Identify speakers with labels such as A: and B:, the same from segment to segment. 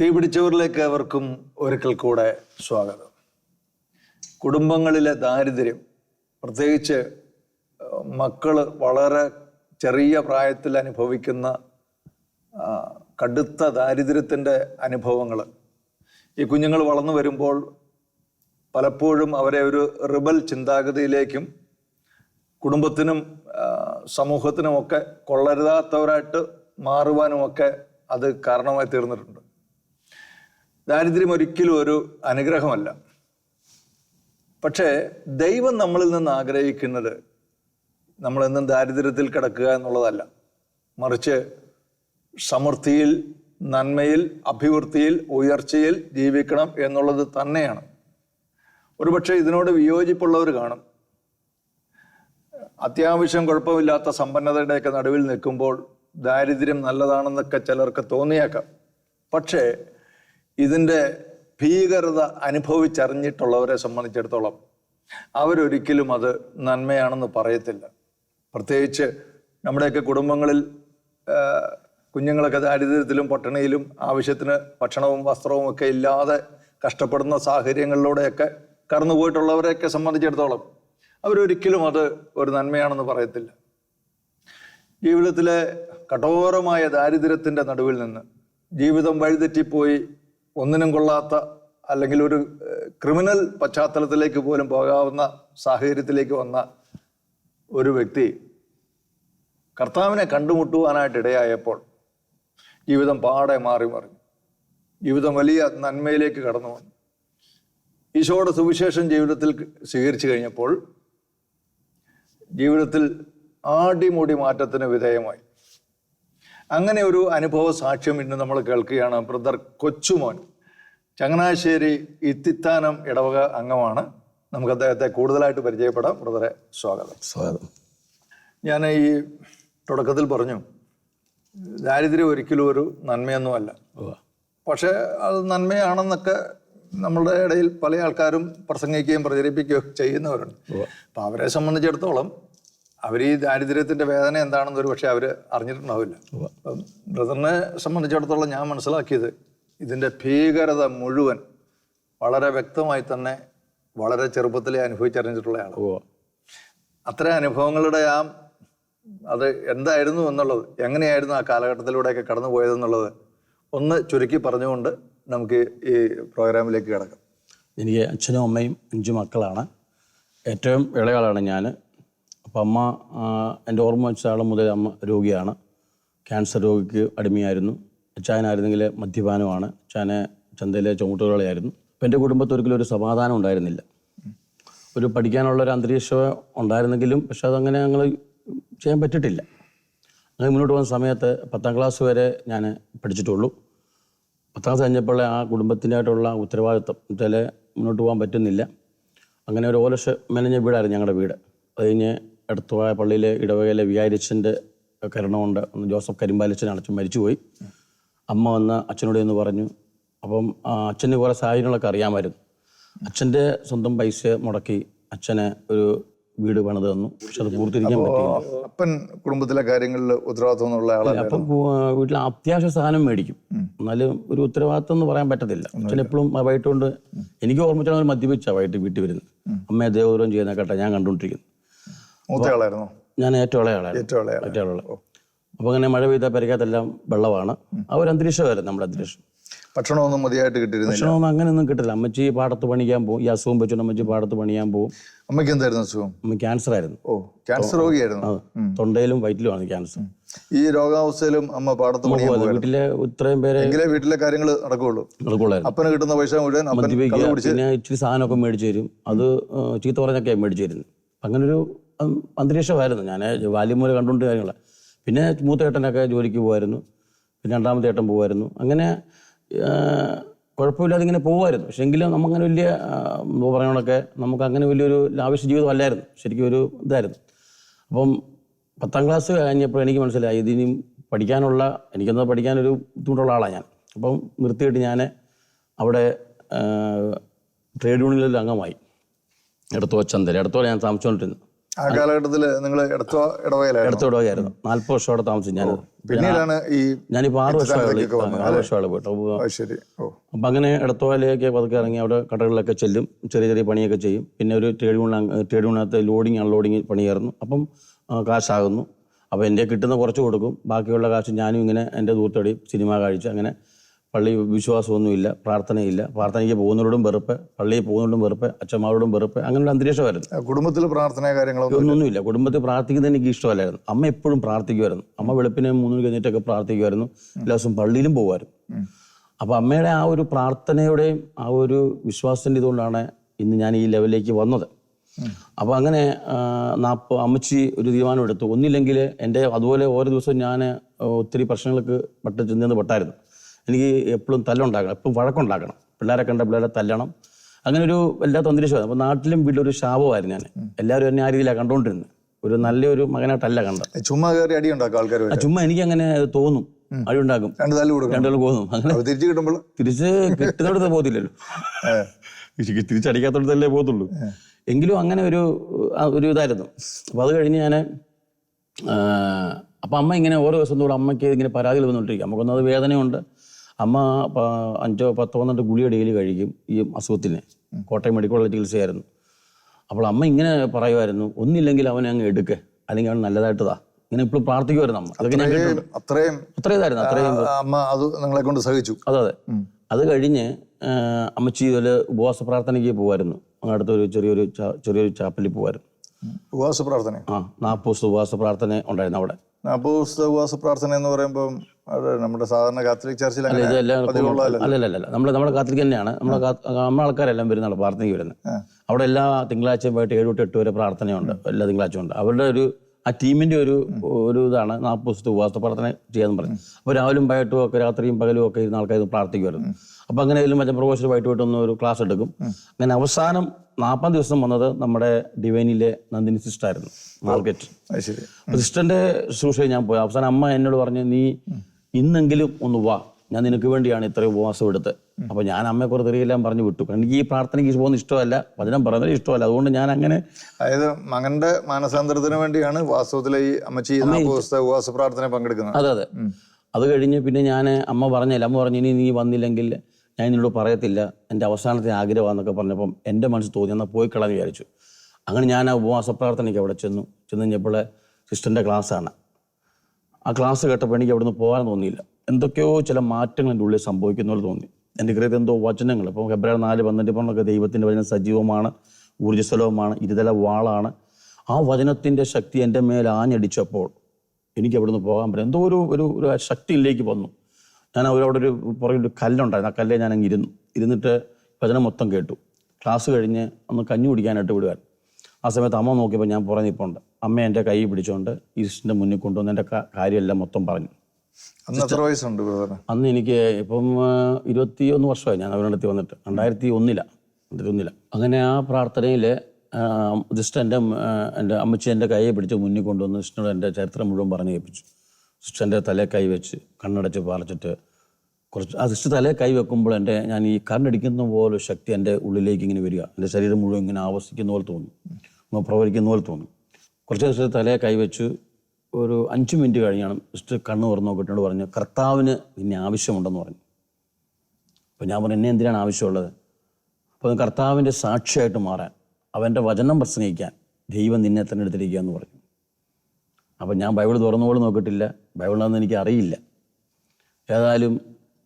A: തീപിടിച്ചവരിലേക്ക് അവർക്കും ഒരിക്കൽ കൂടെ സ്വാഗതം. കുടുംബങ്ങളിലെ ദാരിദ്ര്യം പ്രത്യേകിച്ച് മക്കൾ വളരെ ചെറിയ പ്രായത്തിൽ അനുഭവിക്കുന്ന കടുത്ത ദാരിദ്ര്യത്തിന്റെ അനുഭവങ്ങൾ ഈ കുഞ്ഞുങ്ങൾ വളർന്നു വരുമ്പോൾ പലപ്പോഴും അവരെ ഒരു റിബൽ ചിന്താഗതിയിലേക്കും കുടുംബത്തിനും സമൂഹത്തിനുമൊക്കെ കൊള്ളരുതാത്തവരായിട്ട് മാറുവാനുമൊക്കെ അത് കാരണമായി തീർന്നിട്ടുണ്ട്. ദാരിദ്ര്യം ഒരിക്കലും ഒരു അനുഗ്രഹമല്ല. പക്ഷേ ദൈവം നമ്മളിൽ നിന്ന് ആഗ്രഹിക്കുന്നത് നമ്മളെന്നും ദാരിദ്ര്യത്തിൽ കിടക്കുക എന്നുള്ളതല്ല. മറിച്ച് സമൃദ്ധിയിൽ നന്മയിൽ അഭിവൃദ്ധിയിൽ ഉയർച്ചയിൽ ജീവിക്കണം എന്നുള്ളത് തന്നെയാണ്. ഒരുപക്ഷെ ഇതിനോട് വിയോജിപ്പുള്ളവർ കാണും. അത്യാവശ്യം കുഴപ്പമില്ലാത്ത സമ്പന്നതയുടെയൊക്കെ നടുവിൽ നിൽക്കുമ്പോൾ ദാരിദ്ര്യം നല്ലതാണെന്നൊക്കെ ചിലർക്ക് തോന്നിയേക്കാം. പക്ഷേ ഇതിന്റെ ഭീകരത അനുഭവിച്ചറിഞ്ഞിട്ടുള്ളവരെ സംബന്ധിച്ചിടത്തോളം അവരൊരിക്കലും അത് നന്മയാണെന്ന് പറയത്തില്ല. പ്രത്യേകിച്ച് നമ്മുടെയൊക്കെ കുടുംബങ്ങളിൽ കുഞ്ഞുങ്ങളൊക്കെ ദാരിദ്ര്യത്തിലും പട്ടിണിയിലും ആവശ്യത്തിന് ഭക്ഷണവും വസ്ത്രവും ഒക്കെ ഇല്ലാതെ കഷ്ടപ്പെടുന്ന സാഹചര്യങ്ങളിലൂടെയൊക്കെ കടന്നുപോയിട്ടുള്ളവരെയൊക്കെ സംബന്ധിച്ചിടത്തോളം അവരൊരിക്കലും അത് ഒരു നന്മയാണെന്ന് പറയത്തില്ല. ജീവിതത്തിലെ കഠോരമായ ദാരിദ്ര്യത്തിന്റെ നടുവിൽ നിന്ന് ജീവിതം വഴിതെറ്റിപ്പോയി ഒന്നിനും കൊള്ളാത്ത അല്ലെങ്കിൽ ഒരു ക്രിമിനൽ പശ്ചാത്തലത്തിലേക്ക് പോലും പോകാവുന്ന സാഹചര്യത്തിലേക്ക് വന്ന ഒരു വ്യക്തി കർത്താവിനെ കണ്ടുമുട്ടുവാനായിട്ട് ഇടയായപ്പോൾ ജീവിതം പാടെ മാറി മറിഞ്ഞു. ജീവിതം വലിയ നന്മയിലേക്ക് കടന്നു വന്നു. ഈശോയുടെ സുവിശേഷം ജീവിതത്തിൽ സ്വീകരിച്ചു കഴിഞ്ഞപ്പോൾ ജീവിതത്തിൽ ആടിമൂടി മാറ്റത്തിന് വിധേയമായി. അങ്ങനെ ഒരു അനുഭവ സാക്ഷ്യം ഇന്ന് നമ്മൾ കേൾക്കുകയാണ്. ബ്രദർ കൊച്ചുമോൻ. ചങ്ങനാശ്ശേരി ഇത്തിത്താനം ഇടവക അംഗമാണ്. നമുക്ക് അദ്ദേഹത്തെ കൂടുതലായിട്ട് പരിചയപ്പെടാം. ബ്രദറെ സ്വാഗതം.
B: സ്വാഗതം.
A: ഞാൻ ഈ തുടക്കത്തിൽ പറഞ്ഞു ദാരിദ്ര്യം ഒരിക്കലും ഒരു നന്മയൊന്നുമല്ല
B: അല്ല.
A: പക്ഷേ അത് നന്മയാണെന്നൊക്കെ നമ്മളുടെ ഇടയിൽ പല ആൾക്കാരും പ്രസംഗിക്കുകയും പ്രചരിപ്പിക്കുകയും ഒക്കെ ചെയ്യുന്നവരുണ്ട്. അപ്പം അവരെ സംബന്ധിച്ചിടത്തോളം അവർ ഈ ദാരിദ്ര്യത്തിന്റെ വേദന എന്താണെന്ന് ഒരു പക്ഷേ അവർ അറിഞ്ഞിട്ടുണ്ടാവില്ല ബ്രദറിനെ സംബന്ധിച്ചിടത്തോളം ഞാൻ മനസ്സിലാക്കിയത് ഇതിന്റെ ഭീകരത മുഴുവൻ വളരെ വ്യക്തമായി തന്നെ വളരെ ചെറുപ്പത്തിലേ അനുഭവിച്ചറിഞ്ഞിട്ടുള്ളയാണ്. അത്തരം അനുഭവങ്ങളുടെ ആ അത് എന്തായിരുന്നു എന്നുള്ളത് എങ്ങനെയായിരുന്നു ആ കാലഘട്ടത്തിലൂടെയൊക്കെ കടന്നു പോയതെന്നുള്ളത് ഒന്ന് ചുരുക്കി പറഞ്ഞുകൊണ്ട് നമുക്ക് ഈ പ്രോഗ്രാമിലേക്ക് കിടക്കാം.
B: എനിക്ക് അച്ഛനും അമ്മയും അഞ്ചു മക്കളാണ് ഏറ്റവും ഇളയാളാണ് ഞാൻ അപ്പം അമ്മ എന്റെ ഓർമ്മ വെച്ച ആൾ മുതൽ അമ്മ രോഗിയാണ്. ക്യാൻസർ രോഗിക്ക് അടിമയായിരുന്നു. അച്ചായനായിരുന്നെങ്കിൽ മദ്യപാനമാണ്. അച്ചാനെ ചന്തയിലെ ചുമട്ടുകളായിരുന്നു അപ്പം എന്റെ കുടുംബത്തിൽ ഒരിക്കലും ഒരു സമാധാനം ഉണ്ടായിരുന്നില്ല. ഒരു പഠിക്കാനുള്ള ഒരു അന്തരീക്ഷം ഉണ്ടായിരുന്നെങ്കിലും പക്ഷെ അതങ്ങനെ ഞങ്ങൾ ചെയ്യാൻ പറ്റിയിട്ടില്ല. അങ്ങനെ മുന്നോട്ട് പോകുന്ന സമയത്ത് പത്താം ക്ലാസ് വരെ ഞാൻ പഠിച്ചിട്ടുള്ളൂ. പത്താം ക്ലാസ് കഴിഞ്ഞപ്പോൾ ആ കുടുംബത്തിനായിട്ടുള്ള ഉത്തരവാദിത്വം വെച്ചാൽ മുന്നോട്ട് പോകാൻ പറ്റുന്നില്ല. അങ്ങനെ ഒരു ഓലശ മെനഞ്ഞ വീടായിരുന്നു ഞങ്ങളുടെ വീട്. അത് കഴിഞ്ഞ് അടുത്തുവായ പള്ളിയിലെ ഇടവകയിലെ വികാരിച്ചന്റെ കരണം കൊണ്ട് അന്ന് ജോസഫ് കരിമ്പാലിച്ചനാണ് അച്ഛൻ മരിച്ചുപോയി. അമ്മ വന്ന് അച്ഛനോട് എന്ന് പറഞ്ഞു അപ്പം അച്ഛന് കുറേ സാഹചര്യങ്ങളൊക്കെ അറിയാമായിരുന്നു. അച്ഛന്റെ സ്വന്തം പൈസ മുടക്കി അച്ഛനെ ഒരു വീട് പണിത് തന്നു. പക്ഷെ അത് പൂർത്തിരിക്കാൻ പറ്റില്ല
A: അപ്പൻ കുടുംബത്തിലെ കാര്യങ്ങളിൽ ഉത്തരവാദിത്വം ആളാണ്
B: അപ്പം വീട്ടിൽ അത്യാവശ്യ സാധനം മേടിക്കും. എന്നാലും ഒരു ഉത്തരവാദിത്തം എന്ന് പറയാൻ പറ്റത്തില്ല. അച്ഛൻ എപ്പോഴും വൈകിട്ട് കൊണ്ട് എനിക്ക് ഓർമ്മിച്ചാൽ ഒരു മദ്യപിച്ചാ വൈകിട്ട് വീട്ടിൽ വരുന്നത്. അമ്മയെ ദേവദൂരം ചെയ്യുന്ന കേട്ടാ ഞാൻ കണ്ടുകൊണ്ടിരിക്കുന്നു
A: മൂത്തയാളായിരുന്നു.
B: ഞാൻ ഏറ്റവും ഇളയാളായിരുന്നു.
A: ഏറ്റവും ഇളയാൾ
B: ഏറ്റവും അപ്പോൾ അങ്ങനെ മഴ പെയ്താൽ പരിക്കാത്തെല്ലാം വെള്ളമാണ്. ആ ഒരു അന്തരീക്ഷമായിരുന്നു നമ്മുടെ അന്തരീക്ഷം.
A: ഭക്ഷണമൊന്നും മതിയായിട്ട് കിട്ടിയിരുന്നു
B: ഭക്ഷണമൊന്നും അങ്ങനെയൊന്നും കിട്ടില്ല. അമ്മച്ചി പാടത്ത് പണിക്കാൻ പോകും ഈ അസുഖം വെച്ചുകൊണ്ട് അമ്മച്ചി പാടത്ത് പണിയാൻ പോകും
A: അമ്മയ്ക്ക് എന്തായിരുന്നു അസുഖം?
B: അമ്മ ക്യാൻസർ ആയിരുന്നു.
A: ഓ ക്യാൻസർ രോഗിയായിരുന്നു.
B: തൊണ്ടയിലും വയറ്റിലുമാണ് ക്യാൻസർ
A: ഈ രോഗാവസ്ഥയിലും അമ്മ പാടത്ത് പണിയാൻ
B: വീട്ടിലെ ഇത്രയും പേരെ
A: എങ്കിലേ വീട്ടിലെ കാര്യങ്ങൾ നടക്കുകയുള്ളൂ
B: നടക്കുള്ളായിരുന്നു.
A: അപ്പന് കിട്ടുന്ന പൈസ മുഴുവൻ
B: മദ്യപിക്കുക. പിന്നെ ഇച്ചിരി സാധനമൊക്കെ മേടിച്ചു തരും. അത് ചീത്ത പറഞ്ഞൊക്കെ മേടിച്ചു തരുന്നു അങ്ങനൊരു അന്തരീക്ഷമായിരുന്നു. ഞാൻ വാല്യമൂല കണ്ടുകൊണ്ട് കാര്യങ്ങൾ പിന്നെ മൂത്ത ഏട്ടനൊക്കെ ജോലിക്ക് പോകുമായിരുന്നു പിന്നെ രണ്ടാമത്തെ ഏട്ടൻ പോകുമായിരുന്നു അങ്ങനെ കുഴപ്പമില്ലാതെ ഇങ്ങനെ പോകുമായിരുന്നു പക്ഷെ എങ്കിലും നമുക്കങ്ങനെ വലിയ പറയണൊക്കെ നമുക്ക് അങ്ങനെ വലിയൊരു ലാവശ്യ ജീവിതം അല്ലായിരുന്നു ശരിക്കും ഒരു ഇതായിരുന്നു. അപ്പം പത്താം ക്ലാസ് കഴിഞ്ഞപ്പോൾ എനിക്ക് മനസ്സിലായി ഇതിനും പഠിക്കാനുള്ള എനിക്കെന്താ പഠിക്കാനൊരു ബുദ്ധിമുട്ടുള്ള ആളാണ് ഞാൻ. അപ്പം നിർത്തിയിട്ട് ഞാൻ അവിടെ ട്രേഡ് യൂണിയനിൽ അംഗമായി. എടുത്തോ ചന്തല എടുത്തോ ഞാൻ താമസിച്ചുകൊണ്ടിരുന്നു.
A: ആ കാലഘട്ടത്തിൽ നിങ്ങൾ എടുത്ത
B: നാല്പത് വർഷമോടെ താമസിച്ചു. ഞാൻ
A: പിന്നീടാണ് ഈ
B: ഞാനിപ്പോൾ ആറ് വർഷമായി ആറ് വർഷമായി പോയിട്ട്.
A: ശരി.
B: അപ്പം അങ്ങനെ ഇടത്തോലയൊക്കെ പതുക്കെ ഇറങ്ങി അവിടെ കടകളിലൊക്കെ ചെല്ലും. ചെറിയ ചെറിയ പണിയൊക്കെ ചെയ്യും. പിന്നെ ഒരു ട്രേഡ് യൂണിയൻ ട്രേഡ് യൂണിനകത്ത് ലോഡിങ് അൺലോഡിങ് പണിയായിരുന്നു. അപ്പം കാശാകുന്നു. അപ്പോൾ എന്റെ കിട്ടുന്ന കുറച്ച് കൊടുക്കും. ബാക്കിയുള്ള കാശ് ഞാനും ഇങ്ങനെ എന്റെ ദൂർത്തടി സിനിമ കാഴ്ച അങ്ങനെ പള്ളി വിശ്വാസമൊന്നുമില്ല പ്രാർത്ഥനയില്ല. പ്രാർത്ഥനയ്ക്ക് പോകുന്നവരോടും വെറുപ്പ് പള്ളിയിൽ പോകുന്നവരോടും വെറുപ്പ് അച്ഛന്മാരോടും വെറുപ്പ് അങ്ങനെയുള്ള അന്തരീക്ഷമായിരുന്നു
A: കുടുംബത്തിൽ പ്രാർത്ഥന കാര്യങ്ങളൊന്നും
B: ഒന്നുമില്ല? കുടുംബത്തിൽ പ്രാർത്ഥിക്കുന്നത് എനിക്ക് ഇഷ്ടമല്ലായിരുന്നു. അമ്മ എപ്പോഴും പ്രാർത്ഥിക്കുമായിരുന്നു. അമ്മ വെളുപ്പിനെ മൂന്ന് കഴിഞ്ഞിട്ടൊക്കെ പ്രാർത്ഥിക്കുമായിരുന്നു. എല്ലാ ദിവസവും പള്ളിയിലും പോകുമായിരുന്നു. അപ്പോൾ അമ്മയുടെ ആ ഒരു പ്രാർത്ഥനയുടെയും ആ ഒരു വിശ്വാസത്തിന്റെ ഇതുകൊണ്ടാണ് ഇന്ന് ഞാൻ ഈ ലെവലിലേക്ക് വന്നത്. അപ്പോൾ അങ്ങനെ നാപ്പ് അമ്മച്ചി ഒരു തീരുമാനം എടുത്തു ഒന്നില്ലെങ്കിൽ എന്റെ അതുപോലെ ഓരോ ദിവസവും ഞാൻ ഒത്തിരി പ്രശ്നങ്ങൾക്ക് പെട്ട് ചെന്ന് പെട്ടായിരുന്നു. എനിക്ക് എപ്പോഴും തല്ലുണ്ടാക്കണം എപ്പോഴും വഴക്കുണ്ടാക്കണം പിള്ളേരെ കണ്ട പിള്ളേരെ തല്ലണം. അങ്ങനെ ഒരു വല്ലാത്ത അന്തരീക്ഷമായിരുന്നു അപ്പോൾ നാട്ടിലും വീട്ടിലൊരു ശാപമായിരുന്നു ഞാൻ എല്ലാവരും എന്നെ ആ രീതിയിലാണ് കണ്ടുകൊണ്ടിരുന്നത് ഒരു നല്ലൊരു മകനായിട്ടല്ല കണ്ടത്.
A: ചുമ്മാ കയറി അടി ഉണ്ടാക്കും ആൾക്കാർ
B: ചുമ്മാ എനിക്ക് അങ്ങനെ തോന്നും. അടി ഉണ്ടാക്കും
A: രണ്ട് തല്ല് രണ്ടു
B: രണ്ടുപേരും തോന്നും. അങ്ങനെ
A: തിരിച്ചു കിട്ടുമ്പോൾ?
B: തിരിച്ച് കിട്ടുന്നിടത്ത് പോകത്തില്ലല്ലോ. തിരിച്ചടിക്കാത്തടത്തല്ലേ പോകത്തുള്ളൂ. എങ്കിലും അങ്ങനെ ഒരു ഒരു ഇതായിരുന്നു. അപ്പോൾ അത് കഴിഞ്ഞ് ഞാൻ അപ്പം അമ്മ ഇങ്ങനെ ഓരോ ദിവസം തോറും അമ്മയ്ക്ക് ഇങ്ങനെ പരാതികൾ വന്നുകൊണ്ടിരിക്കും. നമുക്കൊന്നത് വേദനയുണ്ട്. അമ്മ അഞ്ചോ പത്തോ പന്ത്രണ്ട് ഗുളിക ഡെയിലി കഴിക്കും ഈ അസുഖത്തിന്. കോട്ടയം മെഡിക്കൽ കോളേജ് ചികിത്സയായിരുന്നു. അപ്പോൾ അമ്മ ഇങ്ങനെ പറയുമായിരുന്നു ഒന്നില്ലെങ്കിൽ അവനെ അങ്ങ് എടുക്ക്. അല്ലെങ്കിൽ അവൻ നല്ലതായിട്ടതാ. ഇങ്ങനെ ഇപ്പോഴും പ്രാർത്ഥിക്കുമായിരുന്നു അമ്മ. അതൊക്കെ ഞാൻ
A: അത്രയും
B: അത്രയും അത്രയും
A: അമ്മ അത് നിങ്ങളെ കൊണ്ട് സഹിച്ചു.
B: അതെ അതെ. അത് കഴിഞ്ഞ് അമ്മച്ചി ഇതുപോലെ ഉപവാസ പ്രാർത്ഥനയ്ക്ക് പോകുമായിരുന്നു അടുത്തൊരു ചെറിയൊരു ചെറിയൊരു ചാപ്പലിൽ പോകുമായിരുന്നു
A: ഉപവാസ പ്രാർത്ഥന.
B: ആ നാൽപ്പത് ദിവസം ഉപവാസ പ്രാർത്ഥന ഉണ്ടായിരുന്നു അവിടെ.
A: നാൽപ്പത് ദിവസത്തെ ഉപവാസ പ്രാർത്ഥന എന്ന് പറയുമ്പോൾ അത് നമ്മുടെ സാധാരണ കാത്തലിക് ചർച്ചിൽ
B: അല്ല
A: അങ്ങനെ
B: ഇതെല്ലാം
A: പതിവുള്ളതല്ല
B: അല്ല അല്ല അല്ല നമ്മൾ നമ്മുടെ കാത്തലിക് തന്നെയാണ്. നമ്മുടെ നമ്മുടെ ആൾക്കാരെല്ലാം വരുന്നതാണ് പ്രാർത്ഥനയ്ക്ക് വരുന്നത്. അവിടെ എല്ലാ തിങ്കളാഴ്ചയും പോയിട്ട് ഏഴ് തൊട്ട് എട്ട് വരെ പ്രാർത്ഥനയുണ്ട് എല്ലാ തിങ്കളാഴ്ചയും ഉണ്ട്. അവരുടെ ഒരു ആ ടീമിന്റെ ഒരു ഒരു ഇതാണ് നാൽപ്പത് ദിവസത്തെ ഉപവാസ പ്രാർത്ഥന ചെയ്യാന്ന് പറഞ്ഞു. അപ്പോൾ രാവിലും വൈകിട്ടും ഒക്കെ രാത്രിയും പകലും ഒക്കെ ഇരുന്ന ആൾക്കാർ പ്രാർത്ഥിക്കുമായിരുന്നു അപ്പോൾ അങ്ങനെ ഇതിലും മറ്റേ പ്രൊഫസർ വൈകിട്ട് പോയിട്ട് ഒന്ന് ഒരു ക്ലാസ് എടുക്കും. അങ്ങനെ അവസാനം നാൽപ്പത് ദിവസം വന്നത് നമ്മുടെ ഡിവൈനിലെ നന്ദിനി സിസ്റ്റർ ആയിരുന്നു മാർക്കറ്റ് സിസ്റ്ററിന്റെ ശുശ്രൂഷയിൽ ഞാൻ പോയി. അവസാനം അമ്മ എന്നോട് പറഞ്ഞു നീ ഇന്നെങ്കിലും ഒന്ന് വാ. ഞാൻ നിനക്ക് വേണ്ടിയാണ് ഇത്രയും ഉപവാസം എടുത്ത് അപ്പൊ ഞാൻ അമ്മയെ കുറച്ച് എല്ലാം പറഞ്ഞു വിട്ടു. കാരണം എനിക്ക് ഈ പ്രാർത്ഥനയ്ക്ക് പോകുന്ന ഇഷ്ടമല്ല. വചനം പറയുന്നത് ഇഷ്ടമല്ല. അതുകൊണ്ട് ഞാൻ അങ്ങനെ
A: അതായത് മകന്റെ മാനസാന്തരത്തിന് വേണ്ടിയാണ് വാസ്തവത്തിലെ ഈ അമ്മച്ചി ഉപവാസ പ്രാർത്ഥന പങ്കെടുക്കുന്നത്.
B: അതെ അതെ. അത് കഴിഞ്ഞ് പിന്നെ ഞാൻ അമ്മ പറഞ്ഞില്ല. അമ്മ പറഞ്ഞു ഇനി നീ വന്നില്ലെങ്കിൽ ഞാൻ നിന്നോട് പറയത്തില്ല. എന്റെ അവസാനത്തെ ആഗ്രഹമാണെന്നൊക്കെ പറഞ്ഞപ്പം എന്റെ മനസ്സ് തോന്നി. എന്നാൽ പോയി കളഞ്ഞ് വിചാരിച്ചു. അങ്ങനെ ഞാൻ ആ ഉപവാസ പ്രാർത്ഥനയ്ക്ക് അവിടെ ചെന്നു. ചെന്ന് കഴിഞ്ഞപ്പോൾ സിസ്റ്ററിന്റെ ക്ലാസ്സാണ്. ആ ക്ലാസ് കേട്ടപ്പോൾ എനിക്ക് അവിടുന്ന് പോകാൻ തോന്നിയില്ല. എന്തൊക്കെയോ ചില മാറ്റങ്ങൾ എന്റെ ഉള്ളിൽ സംഭവിക്കുന്ന തോന്നി. എന്റെ ഹൃദയത്തിൽ എന്തോ വചനങ്ങൾ. ഇപ്പോൾ ഫെബ്രുവരി നാല് പന്ത്രണ്ട് പറഞ്ഞൊക്കെ ദൈവത്തിന്റെ വചനം സജീവമാണ് ഊർജസ്വലവുമാണ് ഇരുതല വാളാണ്. ആ വചനത്തിന്റെ ശക്തി എന്റെ മേൽ ആഞ്ഞടിച്ചപ്പോൾ എനിക്ക് അവിടുന്ന് പോകാൻ പറ്റും. എന്തോ ഒരു ഒരു ഒരു ശക്തിയിലേക്ക് വന്നു. ഞാൻ അവരവിടെ ഒരു പുറകിൽ ഒരു കല്ലുണ്ടായിരുന്നു. ആ കല്ലേ ഞാൻ അങ്ങ് ഇരുന്നു. ഇരുന്നിട്ട് വചനം മൊത്തം കേട്ടു. ക്ലാസ് കഴിഞ്ഞ് ഒന്ന് കഞ്ഞി കുടിക്കാനായിട്ട് വിടുവാൻ. ആ സമയത്ത് അമ്മ നോക്കിയപ്പോൾ ഞാൻ പുറകെ നിൽപ്പുണ്ട്. അമ്മ എന്റെ കൈ പിടിച്ചുകൊണ്ട് ഈസ്റ്റിന്റെ മുന്നിൽ കൊണ്ടുവന്ന് എന്റെ കാര്യമെല്ലാം മൊത്തം പറഞ്ഞു.
A: അന്ന് എത്ര വയസ്സുണ്ട്
B: അന്ന് എനിക്ക് ഇപ്പം ഇരുപത്തി ഒന്ന് വർഷമായി ഞാൻ അവരുടെ അടുത്ത് വന്നിട്ട്. രണ്ടായിരത്തി ഒന്നിലാണ് രണ്ടായിരത്തി ഒന്നിലാണ് അങ്ങനെ ആ പ്രാർത്ഥനയിൽ ജസ്റ്റ് എന്റെ എന്റെ അമ്മച്ചി എന്റെ കൈയെ പിടിച്ച് മുന്നിൽ കൊണ്ടുവന്ന് സിസ്റ്ററിനോട് എന്റെ ചരിത്രം മുഴുവൻ പറഞ്ഞു കേൾപ്പിച്ചു സിസ്റ്ററിന്റെ തലേ കൈ വെച്ച് കണ്ണടച്ച് പാറച്ചിട്ട് കുറച്ച് ആ സിസ്റ്റർ തലേ കൈ വെക്കുമ്പോൾ എന്റെ ഞാൻ ഈ കണ്ണടിക്കുന്ന പോലെ ശക്തി എന്റെ ഉള്ളിലേക്ക് ഇങ്ങനെ വരിക. എന്റെ ശരീരം മുഴുവൻ ഇങ്ങനെ ആവസിക്കുന്ന പോലെ തോന്നി. പ്രവർത്തിക്കുന്ന പ്രവഹിക്കുന്ന പോലെ തോന്നി. കുറച്ച് ദിവസം തലയെ കൈവച്ചു. വെച്ച് ഒരു അഞ്ച് മിനിറ്റ് കഴിഞ്ഞാണ് സിസ്റ്റർ കണ്ണ് തുറന്നു നോക്കിയിട്ടോട് പറഞ്ഞു കർത്താവിന് നിന്നെ ആവശ്യമുണ്ടെന്ന് പറഞ്ഞു. അപ്പോൾ ഞാൻ പറഞ്ഞു എന്നെ എന്തിനാണ് ആവശ്യമുള്ളത്? അപ്പോൾ കർത്താവിന്റെ സാക്ഷിയായിട്ട് മാറാൻ അവന്റെ വചനം പ്രസംഗിക്കാൻ ദൈവം നിന്നെ തന്നെ എടുത്തിരിക്കുക എന്ന് പറഞ്ഞു. അപ്പം ഞാൻ ബൈബിൾ തുറന്നു പോലും നോക്കിയിട്ടില്ല. ബൈബിളാണെന്ന് എനിക്ക് അറിയില്ല. ഏതായാലും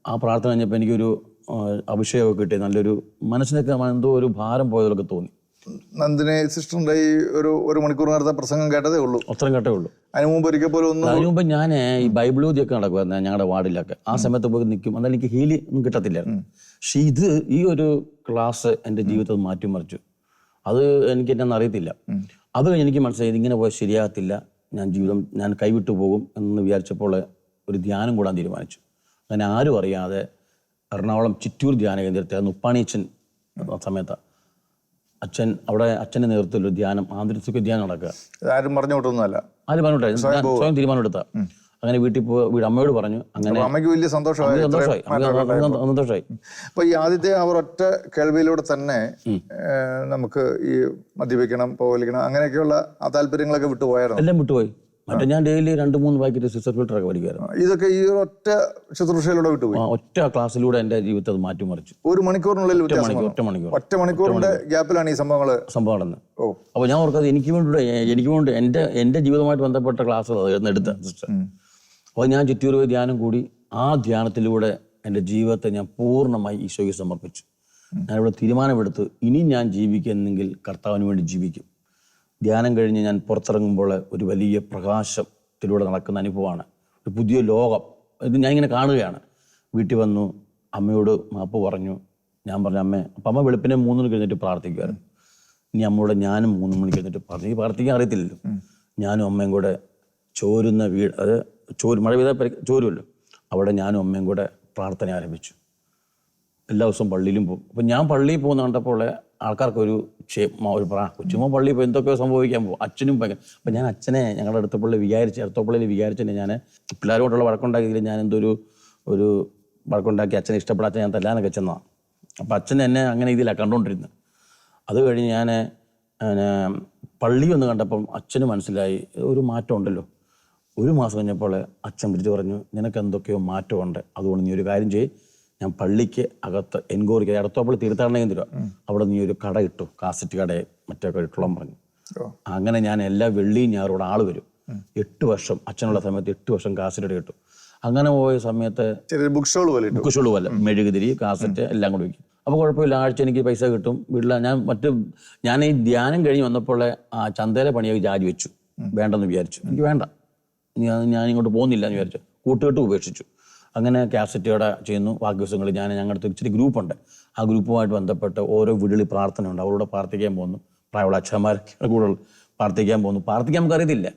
B: ആ പ്രാർത്ഥന കഴിഞ്ഞപ്പോൾ എനിക്കൊരു അഭിഷേകമൊക്കെ കിട്ടി. നല്ലൊരു മനസ്സിനൊക്കെ എന്തോ ഒരു ഭാരം പോയതൊക്കെ തോന്നി.
A: നന്ദിനി സിസ്റ്ററിന്റെ ഈ ഒരു ഒരു മണിക്കൂർ നേരത്തെ പ്രസംഗം കേട്ടതേ ഉള്ളൂ.
B: അത്രയും കേട്ടേ ഉള്ളൂ.
A: അതിന് മുമ്പ് ഒരിക്കൽ പോലും ഒന്ന്
B: അതിനു മുമ്പ് ഞാൻ ഈ ബൈബിൾ ഊതിയൊക്കെ നടക്കുമായിരുന്നു ഞങ്ങളുടെ വാർഡിലൊക്കെ. ആ സമയത്ത് പോയി നിൽക്കും. എന്നാൽ എനിക്ക് ഹീലി ഒന്നും കിട്ടത്തില്ലായിരുന്നു. പക്ഷെ ഇത് ഈ ഒരു ക്ലാസ് എന്റെ ജീവിതത്തിൽ മാറ്റിമറിച്ചു അത് എനിക്ക് എന്നെ അറിയത്തില്ല. അത് കഴിഞ്ഞ് എനിക്ക് മനസ്സിലായി ഇങ്ങനെ പോയാൽ ശരിയാകത്തില്ല. ഞാൻ ജീവിതം ഞാൻ കൈവിട്ടു പോകും എന്ന് വിചാരിച്ചപ്പോൾ ഒരു ധ്യാനം കൂടാൻ തീരുമാനിച്ചു. അങ്ങനെ ആരും അറിയാതെ എറണാകുളം ചിറ്റൂർ ധ്യാന കേന്ദ്രത്തെ അന്ന് സമയത്താണ് സമയത്ത്. അച്ഛൻ അവിടെ അച്ഛന്റെ നേതൃത്വത്തിൽ ഒരു ധ്യാനം ആന്തരിക ധ്യാനം നടക്കുക.
A: ആരും പറഞ്ഞു വിട്ടൊന്നുമല്ല.
B: ആര് സ്വയം തീരുമാനം എടുത്ത അങ്ങനെ വീട്ടിൽ പോയി വീട് അമ്മയോട് പറഞ്ഞു. അങ്ങനെ
A: അമ്മയ്ക്ക് വലിയ സന്തോഷമായി.
B: സന്തോഷമായി.
A: അപ്പൊ ഈ ആദ്യത്തെ അവർ ഒറ്റ കേൾവിയിലൂടെ തന്നെ നമുക്ക് ഈ മദ്യപിക്കണം പോകലിക്കണം അങ്ങനെയൊക്കെയുള്ള ആ താല്പര്യങ്ങളൊക്കെ വിട്ടുപോയായിരുന്നു?
B: എല്ലാം വിട്ടുപോയി. മറ്റേ ഞാൻ ഡെയിലി രണ്ട് മൂന്ന് പാക്കറ്റ് സിസ്റ്റർ ഫിൽട്ടർ ഒക്കെ പഠിക്കുമായിരുന്നു
A: ഇതൊക്കെ ഈ ഒറ്റ ശുശ്രൂഷയിലൂടെ വിട്ടുപോയി?
B: ഒറ്റ ക്ലാസ്സിലൂടെ എന്റെ ജീവിതത്തെ അത് മാറ്റിമറിച്ചു.
A: ഒരു മണിക്കൂറിനുള്ളിൽ ഒറ്റ
B: മണിക്കൂർ ഒറ്റ മണിക്കൂർ.
A: ഒറ്റ മണിക്കൂറിന്റെ ഗ്യാപ്പിലാണ് ഈ സംഭവങ്ങൾ
B: സംഭവം നടന്നത്
A: അപ്പൊ
B: അപ്പോൾ ഞാൻ ഓർക്കാതെ എനിക്ക് വേണ്ടി എനിക്ക് വേണ്ടി എന്റെ എന്റെ ജീവിതവുമായിട്ട് ബന്ധപ്പെട്ട ക്ലാസ്സുകൾ എടുത്ത സിസ്റ്റർ. അപ്പോൾ ഞാൻ ചുറ്റൂർ പോയി ധ്യാനം കൂടി ആ ധ്യാനത്തിലൂടെ എന്റെ ജീവിതത്തെ ഞാൻ പൂർണമായി ഈശോയ്ക്ക് സമർപ്പിച്ചു. ഞാനിവിടെ തീരുമാനമെടുത്ത് ഇനി ഞാൻ ജീവിക്കുന്നെങ്കിൽ കർത്താവിന് വേണ്ടി ജീവിക്കും. ധ്യാനം കഴിഞ്ഞ് ഞാൻ പുറത്തിറങ്ങുമ്പോൾ ഒരു വലിയ പ്രകാശത്തിലൂടെ നടക്കുന്ന അനുഭവമാണ്. ഒരു പുതിയ ലോകം. ഇത് ഞാൻ ഇങ്ങനെ കാണുകയാണ്. വീട്ടിൽ വന്നു അമ്മയോട് മാപ്പ് പറഞ്ഞു. ഞാൻ പറഞ്ഞു അമ്മേ അപ്പം അമ്മ വെളുപ്പിനെ മൂന്ന് മണിക്ക് കഴിഞ്ഞിട്ട് പ്രാർത്ഥിക്കുമായിരുന്നു ഇനി അമ്മയോട് ഞാനും മൂന്ന് മണിക്ക് കഴിഞ്ഞിട്ട് പ്രാർത്ഥിക്കും പ്രാർത്ഥിക്കാൻ അറിയത്തില്ലല്ലോ. ഞാനും അമ്മയും കൂടെ ചോരുന്ന വീട് അത് ചോര് മഴ പെയ്താൽ ചോരുമല്ലോ. അവിടെ ഞാനും അമ്മയും കൂടെ പ്രാർത്ഥന ആരംഭിച്ചു. എല്ലാ ദിവസവും പള്ളിയിലും പോകും. അപ്പം ഞാൻ പള്ളിയിൽ പോകുന്ന കണ്ടപ്പോൾ ആൾക്കാർക്കൊരു ഒരു പ്രാ കൊച്ചുമോ പള്ളി ഇപ്പോൾ എന്തൊക്കെയോ സംഭവിക്കാൻ പോകും. അച്ഛനും ഭയങ്കര അപ്പം ഞാൻ അച്ഛനെ ഞങ്ങളുടെ അടുത്ത പള്ളി വിചാരിച്ച് അടുത്തപ്പള്ളിയിൽ വിചാരിച്ചതിനെ ഞാൻ പിള്ളേരോടുള്ള വഴക്കുണ്ടാക്കിയതിൽ ഞാൻ എന്തൊരു ഒരു ഒരു വഴക്കുണ്ടാക്കി അച്ഛനെ ഇഷ്ടപ്പെടാത്ത ഞാൻ തല്ലാനൊക്കെ ചെന്നതാണ് അപ്പം അച്ഛൻ എന്നെ അങ്ങനെ ഇതിലാണ് കണ്ടുകൊണ്ടിരുന്നത് അത് കഴിഞ്ഞ് ഞാൻ പള്ളി ഒന്ന് കണ്ടപ്പം അച്ഛന് മനസ്സിലായി ഒരു മാറ്റം ഉണ്ടല്ലോ. ഒരു മാസം കഴിഞ്ഞപ്പോൾ അച്ഛൻ വിളിച്ച് പറഞ്ഞു നിനക്ക് എന്തൊക്കെയോ മാറ്റമുണ്ട് അതുകൊണ്ട് നീ ഒരു കാര്യം ചെയ്യ്. ഞാൻ പള്ളിക്ക് അകത്ത് എൻക്വയറിക്ക് അടുത്തപ്പോൾ തീർത്ഥാടനം കേന്ദ്രം അവിടെ നീ ഒരു കട ഇട്ടു കാസറ്റ് കട മറ്റൊക്കെ ഇട്ടോളം പറഞ്ഞു. അങ്ങനെ ഞാൻ എല്ലാ വെള്ളിയും അവിടെ ആൾ വരും. എട്ട് വർഷം അച്ഛനുള്ള സമയത്ത് എട്ട് വർഷം കാസറ്റ് കട കിട്ടും അങ്ങനെ പോയ സമയത്ത്
A: ബുക്ക് ഷോൾ പോലെ ബുക്ക്
B: ഷോൾ പോലെ മെഴുകുതിരി കാസറ്റ് എല്ലാം കൂടി വയ്ക്കും. അപ്പോൾ കുഴപ്പമില്ല ആഴ്ച എനിക്ക് പൈസ കിട്ടും. വീട്ടിൽ ഞാൻ മറ്റ് ഞാൻ ഈ ധ്യാനം കഴിഞ്ഞ് വന്നപ്പോൾ ആ ചന്തയിലെ പണിയൊക്കെ ജാതി വെച്ചു. വേണ്ടെന്ന് വിചാരിച്ചു. എനിക്ക് വേണ്ട. ഞാൻ ഇങ്ങോട്ട് പോകുന്നില്ല എന്ന് വിചാരിച്ചു. കൂട്ടുകെട്ട് ഉപേക്ഷിച്ചു. അങ്ങനെ ക്യാസറ്റിയോടെ ചെയ്യുന്നു. ബാക്കി ദിവസങ്ങൾ ഞാൻ ഞങ്ങളുടെ അടുത്ത് ഇച്ചിരി ഗ്രൂപ്പുണ്ട്. ആ ഗ്രൂപ്പുമായിട്ട് ബന്ധപ്പെട്ട് ഓരോ വീടുകളിൽ പ്രാർത്ഥനയുണ്ട്. അവരോട് പ്രാർത്ഥിക്കാൻ പോകുന്നു. പ്രായമുള്ള അച്ഛന്മാരൊക്കെ കൂടെ പ്രാർത്ഥിക്കാൻ പോകുന്നു. പ്രാർത്ഥിക്കാൻ നമുക്കറിയത്തില്ല.